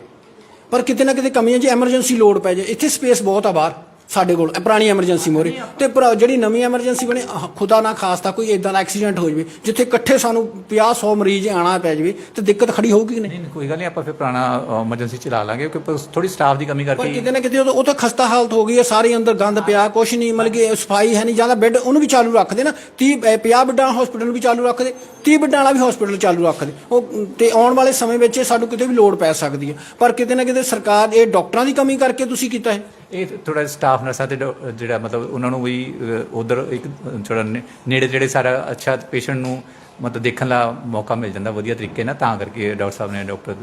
ਪਰ ਕਿਤੇ ਨਾ ਕਿਤੇ ਕਮੀਆਂ 'ਚ ਐਮਰਜੈਂਸੀ ਲੋਡ ਪੈ ਜਾਏ, ਇੱਥੇ ਸਪੇਸ ਬਹੁਤ ਆ ਬਾਹਰ। ਸਾਡੇ ਕੋਲ ਇਹ ਪੁਰਾਣੀ ਐਮਰਜੈਂਸੀ ਮੋਰੇ ਤੇ ਭਰਾ ਜਿਹੜੀ ਨਵੀਂ ਐਮਰਜੈਂਸੀ ਬਣੇ ਆਹ, ਖੁਦਾ ਨਾ ਖਾਸਤਾ ਕੋਈ ਇਦਾਂ ਦਾ ਐਕਸੀਡੈਂਟ ਹੋ ਜਾਵੇ ਜਿੱਥੇ ਇਕੱਠੇ ਸਾਨੂੰ 50 100 ਮਰੀਜ਼ ਆਣਾ ਪੈ ਜਾਵੇ ਤੇ ਦਿੱਕਤ ਖੜੀ ਹੋਊਗੀ ਕਿ ਨਹੀਂ? ਨਹੀਂ ਨਹੀਂ, ਕੋਈ ਗੱਲ ਨਹੀਂ ਆਪਾਂ ਫਿਰ ਪੁਰਾਣਾ ਐਮਰਜੈਂਸੀ ਚਲਾ ਲਾਂਗੇ ਕਿਉਂਕਿ ਥੋੜੀ ਸਟਾਫ ਦੀ ਕਮੀ ਪਰ ਕਰਕੇ ਕਿਤੇ ਨਾ ਕਿਤੇ ਉਹ ਉਹ ਤਾਂ ਖਸਤਾ ਹਾਲਤ ਹੋ ਗਈ ਹੈ ਸਾਰੇ ਅੰਦਰ ਗੰਦ ਪਿਆ ਕੁਛ ਨਹੀਂ ਮਤਲਬ ਕਿ ਸਫ਼ਾਈ ਹੈ ਨਹੀਂ ਜ਼ਿਆਦਾ ਬੈੱਡ ਉਹਨੂੰ ਵੀ ਚਾਲੂ ਰੱਖਦੇ ਨਾ 30 ਅਹ 50 ਬੈੱਡਾਂ ਹਸਪੀਟਲ ਵੀ ਚਾਲੂ ਰੱਖਦੇ 30 ਬੈੱਡਾਂ ਵਾਲਾ ਵੀ ਹਸਪੀਟਲ ਚਾਲੂ ਰੱਖਦੇ। ਉਹ ਤੇ ਆਉਣ ਵਾਲੇ ਸਮੇਂ ਵਿੱਚ ਇਹ ਸਾਨੂੰ ਕਿਤੇ ਵੀ ਲੋੜ ਪੈ ਸਕਦੀ ਹੈ। ਪਰ ਕਿਤੇ ਨਾ ਕਿਤੇ ਸਰਕਾਰ ਇਹ ਡਾਕਟਰਾਂ ਦੀ ਕਮੀ ਕਰਕੇ ਤੁਸੀਂ ਕੀਤਾ ਹੈ। ਇਹ ਥੋੜਾ ਸਟਾਫ ਨਰਸਾਂ ਤੇ ਡਾ- ਜਿਹੜਾ ਮਤਲਬ ਉਹਨਾਂ ਨੂੰ ਵੀ ਉਧਰ ਇੱਕ ਥੋੜਾ ਨੇੜੇ ਜਿਹੜੇ ਸਾਰਾ ਅੱਛਾ ਪੇਸ਼ੈਂਟ ਨੂੰ ਮਤਲਬ ਦੇਖਣ ਦਾ ਮੌਕਾ ਮਿਲ ਜਾਂਦਾ ਵਧੀਆ ਤਰੀਕੇ ਨਾਲ, ਤਾਂ ਕਰਕੇ ਡਾਕਟਰ ਸਾਹਿਬ ਨੇ ਡਾਕਟਰ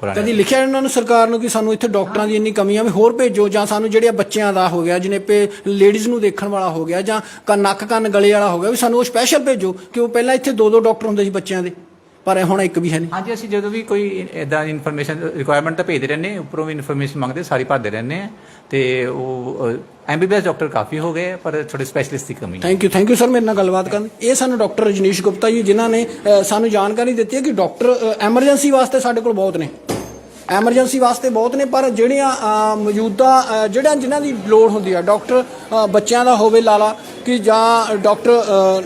ਪੁਰਾਣੇ ਕਦੀ ਲਿਖਿਆ ਇਹਨਾਂ ਨੂੰ ਸਰਕਾਰ ਨੂੰ ਕਿ ਸਾਨੂੰ ਇੱਥੇ ਡਾਕਟਰਾਂ ਦੀ ਇੰਨੀ ਕਮੀ ਆ ਵੀ ਹੋਰ ਭੇਜੋ, ਜਾਂ ਸਾਨੂੰ ਜਿਹੜੀਆਂ ਬੱਚਿਆਂ ਦਾ ਹੋ ਗਿਆ ਜਨੇਪੇ ਲੇਡੀਜ਼ ਨੂੰ ਦੇਖਣ ਵਾਲਾ ਹੋ ਗਿਆ, ਜਾਂ ਕੰਨ ਨੱਕ ਕੰਨ ਗਲੇ ਵਾਲਾ ਹੋ ਗਿਆ, ਵੀ ਸਾਨੂੰ ਉਹ ਸਪੈਸ਼ਲ ਭੇਜੋ, ਕਿ ਉਹ ਪਹਿਲਾਂ ਇੱਥੇ ਦੋ ਦੋ ਡਾਕਟਰ ਹੁੰਦੇ ਸੀ ਬੱਚਿਆਂ ਦੇ। ਪਰ ਇਹ ਹੁਣ ਇੱਕ ਵੀ ਹੈ ਨਹੀਂ। ਹਾਂਜੀ ਅਸੀਂ ਜਦੋਂ ਵੀ ਕੋਈ ਇਦਾਂ ਇਨਫੋਰਮੇਸ਼ਨ ਰਿਕੁਆਇਰਮੈਂਟ ਤਾਂ ਭੇਜਦੇ ਰਹਿੰਦੇ ਉੱਪਰੋਂ ਵੀ ਇਨਫੋਰਮੇਸ਼ਨ ਮੰਗਦੇ ਸਾਰੀ ਭਰਦੇ ਰਹਿੰਦੇ ਆ ਤੇ ਉਹ ਐਮਬੀਬੀਐਸ ਡਾਕਟਰ ਕਾਫੀ ਹੋ ਗਏ ਪਰ ਥੋੜੇ ਸਪੈਸ਼ਲਿਸਟ ਦੀ ਕਮੀ ਹੈ। Thank you thank you sir ਮੇਰੇ ਨਾਲ ਗੱਲਬਾਤ ਕਰਨ। ਇਹ ਸਾਨੂੰ ਡਾਕਟਰ ਰਜਨੀਸ਼ ਗੁਪਤਾ ਜੀ ਜਿਨ੍ਹਾਂ ਨੇ ਸਾਨੂੰ ਜਾਣਕਾਰੀ ਦਿੱਤੀ ਹੈ ਕਿ ਡਾਕਟਰ ਐਮਰਜੈਂਸੀ ਵਾਸਤੇ ਸਾਡੇ ਕੋਲ ਬਹੁਤ ਨੇ। ਐਮਰਜੈਂਸੀ ਵਾਸਤੇ ਬਹੁਤ ਨੇ ਪਰ ਜਿਹੜੀਆਂ ਮੌਜੂਦਾ ਜਿਹੜਾ ਜਿਨ੍ਹਾਂ ਦੀ ਲੋੜ ਹੁੰਦੀ ਆ ਡਾਕਟਰ ਬੱਚਿਆਂ ਦਾ ਹੋਵੇ ਲਾਲਾ ਕਿ ਜਾਂ ਡਾਕਟਰ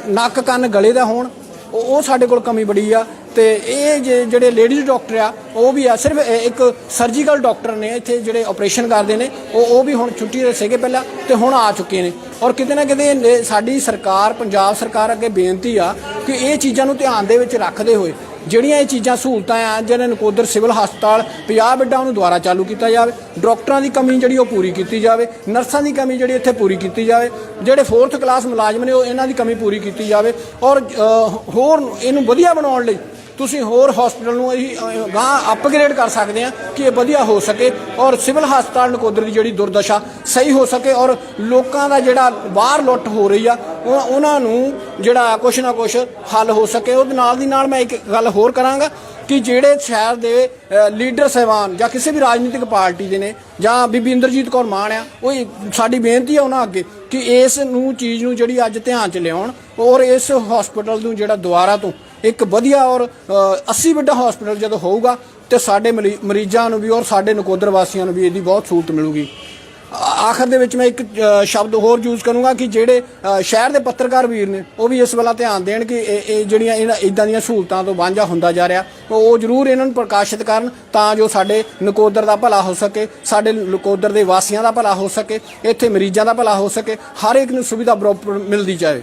ਨੱਕ ਕੰਨ ਗਲੇ ਦਾ ਹੋਣ ਉਹ ਸਾਡੇ ਕੋਲ ਕਮੀ ਬੜੀ ਆ। ਤੇ ਇਹ ਜੇ- ਜਿਹੜੇ ਲੇਡੀਜ਼ ਡਾਕਟਰ ਆ, ਉਹ ਵੀ ਆ, ਸਿਰਫ ਇੱਕ ਸਰਜੀਕਲ ਡਾਕਟਰ ਨੇ ਇੱਥੇ ਜਿਹੜੇ ਆਪਰੇਸ਼ਨ ਕਰਦੇ ਨੇ, ਉਹ ਉਹ ਵੀ ਹੁਣ ਛੁੱਟੀ ਦੇ ਸੀਗੇ ਪਹਿਲਾਂ ਤੇ ਹੁਣ ਆ ਚੁੱਕੇ ਨੇ। ਔਰ ਕਿਤੇ ਨਾ ਕਿਤੇ ਨੇ- ਸਾਡੀ ਸਰਕਾਰ, ਪੰਜਾਬ ਸਰਕਾਰ ਅੱਗੇ ਬੇਨਤੀ ਆ ਕਿ ਇਹ ਚੀਜ਼ਾਂ ਨੂੰ ਧਿਆਨ ਦੇ ਵਿੱਚ ਰੱਖਦੇ ਹੋਏ, ਜਿਹੜੀਆਂ ਇਹ ਚੀਜ਼ਾਂ ਸਹੂਲਤਾਂ ਆ ਜਿਹੜੇ ਨਕੋਦਰ ਸਿਵਲ ਹਸਪਤਾਲ 50 ਬੈੱਡਾਂ ਨੂੰ ਦੁਬਾਰਾ ਚਾਲੂ ਕੀਤਾ ਜਾਵੇ, ਡਾਕਟਰਾਂ ਦੀ ਕਮੀ ਜਿਹੜੀ ਉਹ ਪੂਰੀ ਕੀਤੀ ਜਾਵੇ, ਨਰਸਾਂ ਦੀ ਕਮੀ ਜਿਹੜੀ ਇੱਥੇ ਪੂਰੀ ਕੀਤੀ ਜਾਵੇ, ਜਿਹੜੇ 4th ਕਲਾਸ ਮੁਲਾਜ਼ਮ ਨੇ ਉਹ ਇਹਨਾਂ ਦੀ ਕਮੀ ਪੂਰੀ ਕੀਤੀ ਜਾਵੇ, ਔਰ ਹੋਰ ਇਹਨੂੰ ਵਧੀਆ ਬਣਾਉਣ ਲਈ ਤੁਸੀਂ ਹੋਰ ਹਸਪੀਟਲ ਨੂੰ ਅਸੀਂ ਅ, ਗਾਂ ਅਪਗ੍ਰੇਡ ਕਰ ਸਕਦੇ ਆ ਕਿ ਇਹ ਵਧੀਆ ਹੋ ਸਕੇ ਔਰ ਸਿਵਲ ਹਸਪਤਾਲ ਨਕੋਦਰ ਦੀ ਜਿਹੜੀ ਦੁਰਦਸ਼ਾ ਸਹੀ ਹੋ ਸਕੇ ਔਰ ਲੋਕਾਂ ਦਾ ਜਿਹੜਾ ਬਾਹਰ ਲੁੱਟ ਹੋ ਰਹੀ ਆ ਉਹ- ਉਹਨਾਂ ਨੂੰ ਜਿਹੜਾ ਕੁਛ ਨਾ ਕੁਛ ਹੱਲ ਹੋ ਸਕੇ। ਉਹਦੇ ਨਾਲ ਦੀ ਨਾਲ ਮੈਂ ਇੱਕ ਗੱਲ ਹੋਰ ਕਰਾਂਗਾ ਕਿ ਜਿਹੜੇ ਸ਼ਹਿਰ ਦੇ ਲੀਡਰ ਸਹਿਬਾਨ ਜਾਂ ਕਿਸੇ ਵੀ ਰਾਜਨੀਤਿਕ ਪਾਰਟੀ ਦੇ ਨੇ ਜਾਂ ਬੀਬੀ ਇੰਦਰਜੀਤ ਕੌਰ ਮਾਨ ਆ ਉਹ ਸਾਡੀ ਬੇਨਤੀ ਆ ਉਹਨਾਂ ਅੱਗੇ ਕਿ ਇਸ ਨੂੰ ਚੀਜ਼ ਨੂੰ ਜਿਹੜੀ ਅੱਜ ਧਿਆਨ ਚ ਲਿਆਉਣ ਔਰ ਇਸ ਹਸਪੀਟਲ ਨੂੰ ਜਿਹੜਾ ਦੁਬਾਰਾ ਤੋਂ ਇੱਕ ਵਧੀਆ ਔਰ ਅ, 80 ਬੈੱਡ ਹਸਪੀਟਲ ਜਦੋਂ ਹੋਊਗਾ ਤੇ ਸਾਡੇ ਮਰੀ- ਮਰੀਜ਼ਾਂ ਨੂੰ ਵੀ ਔਰ ਸਾਡੇ ਨਕੋਦਰ ਵਾਸੀਆਂ ਨੂੰ ਵੀ ਇਹਦੀ ਬਹੁਤ ਸਹੂਲਤ ਮਿਲੂਗੀ। ਆਖਰ ਦੇ ਵਿੱਚ ਮੈਂ ਇੱਕ ਸ਼ਬਦ ਹੋਰ ਯੂਜ਼ ਕਰੂੰਗਾ ਕਿ ਜਿਹੜੇ ਸ਼ਹਿਰ ਦੇ ਪੱਤਰਕਾਰ ਵੀਰ ਨੇ ਉਹ ਵੀ ਇਸ ਵੱਲ ਧਿਆਨ ਦੇਣ ਕਿ ਇਹ ਇਹ ਜਿਹੜੀਆਂ ਇਹਨਾਂ ਇਦਾਂ ਦੀਆਂ ਸਹੂਲਤਾਂ ਤੋਂ ਵਾਂਝਾ ਹੁੰਦਾ ਜਾ ਰਿਹਾ ਉਹ ਉਹ ਜ਼ਰੂਰ ਇਹਨਾਂ ਨੂੰ ਪ੍ਰਕਾਸ਼ਿਤ ਕਰਨ ਤਾਂ ਜੋ ਸਾਡੇ ਨਕੋਦਰ ਦਾ ਭਲਾ ਹੋ ਸਕੇ ਸਾਡੇ ਨਕੋਦਰ ਦੇ ਵਾਸੀਆਂ ਦਾ ਭਲਾ ਹੋ ਸਕੇ ਇੱਥੇ ਮਰੀਜ਼ਾਂ ਦਾ ਭਲਾ ਹੋ ਸਕੇ ਹਰ ਇੱਕ ਨੂੰ ਸੁਵਿਧਾ ਬਰੋਬਰ ਮਿਲਦੀ ਜਾਵੇ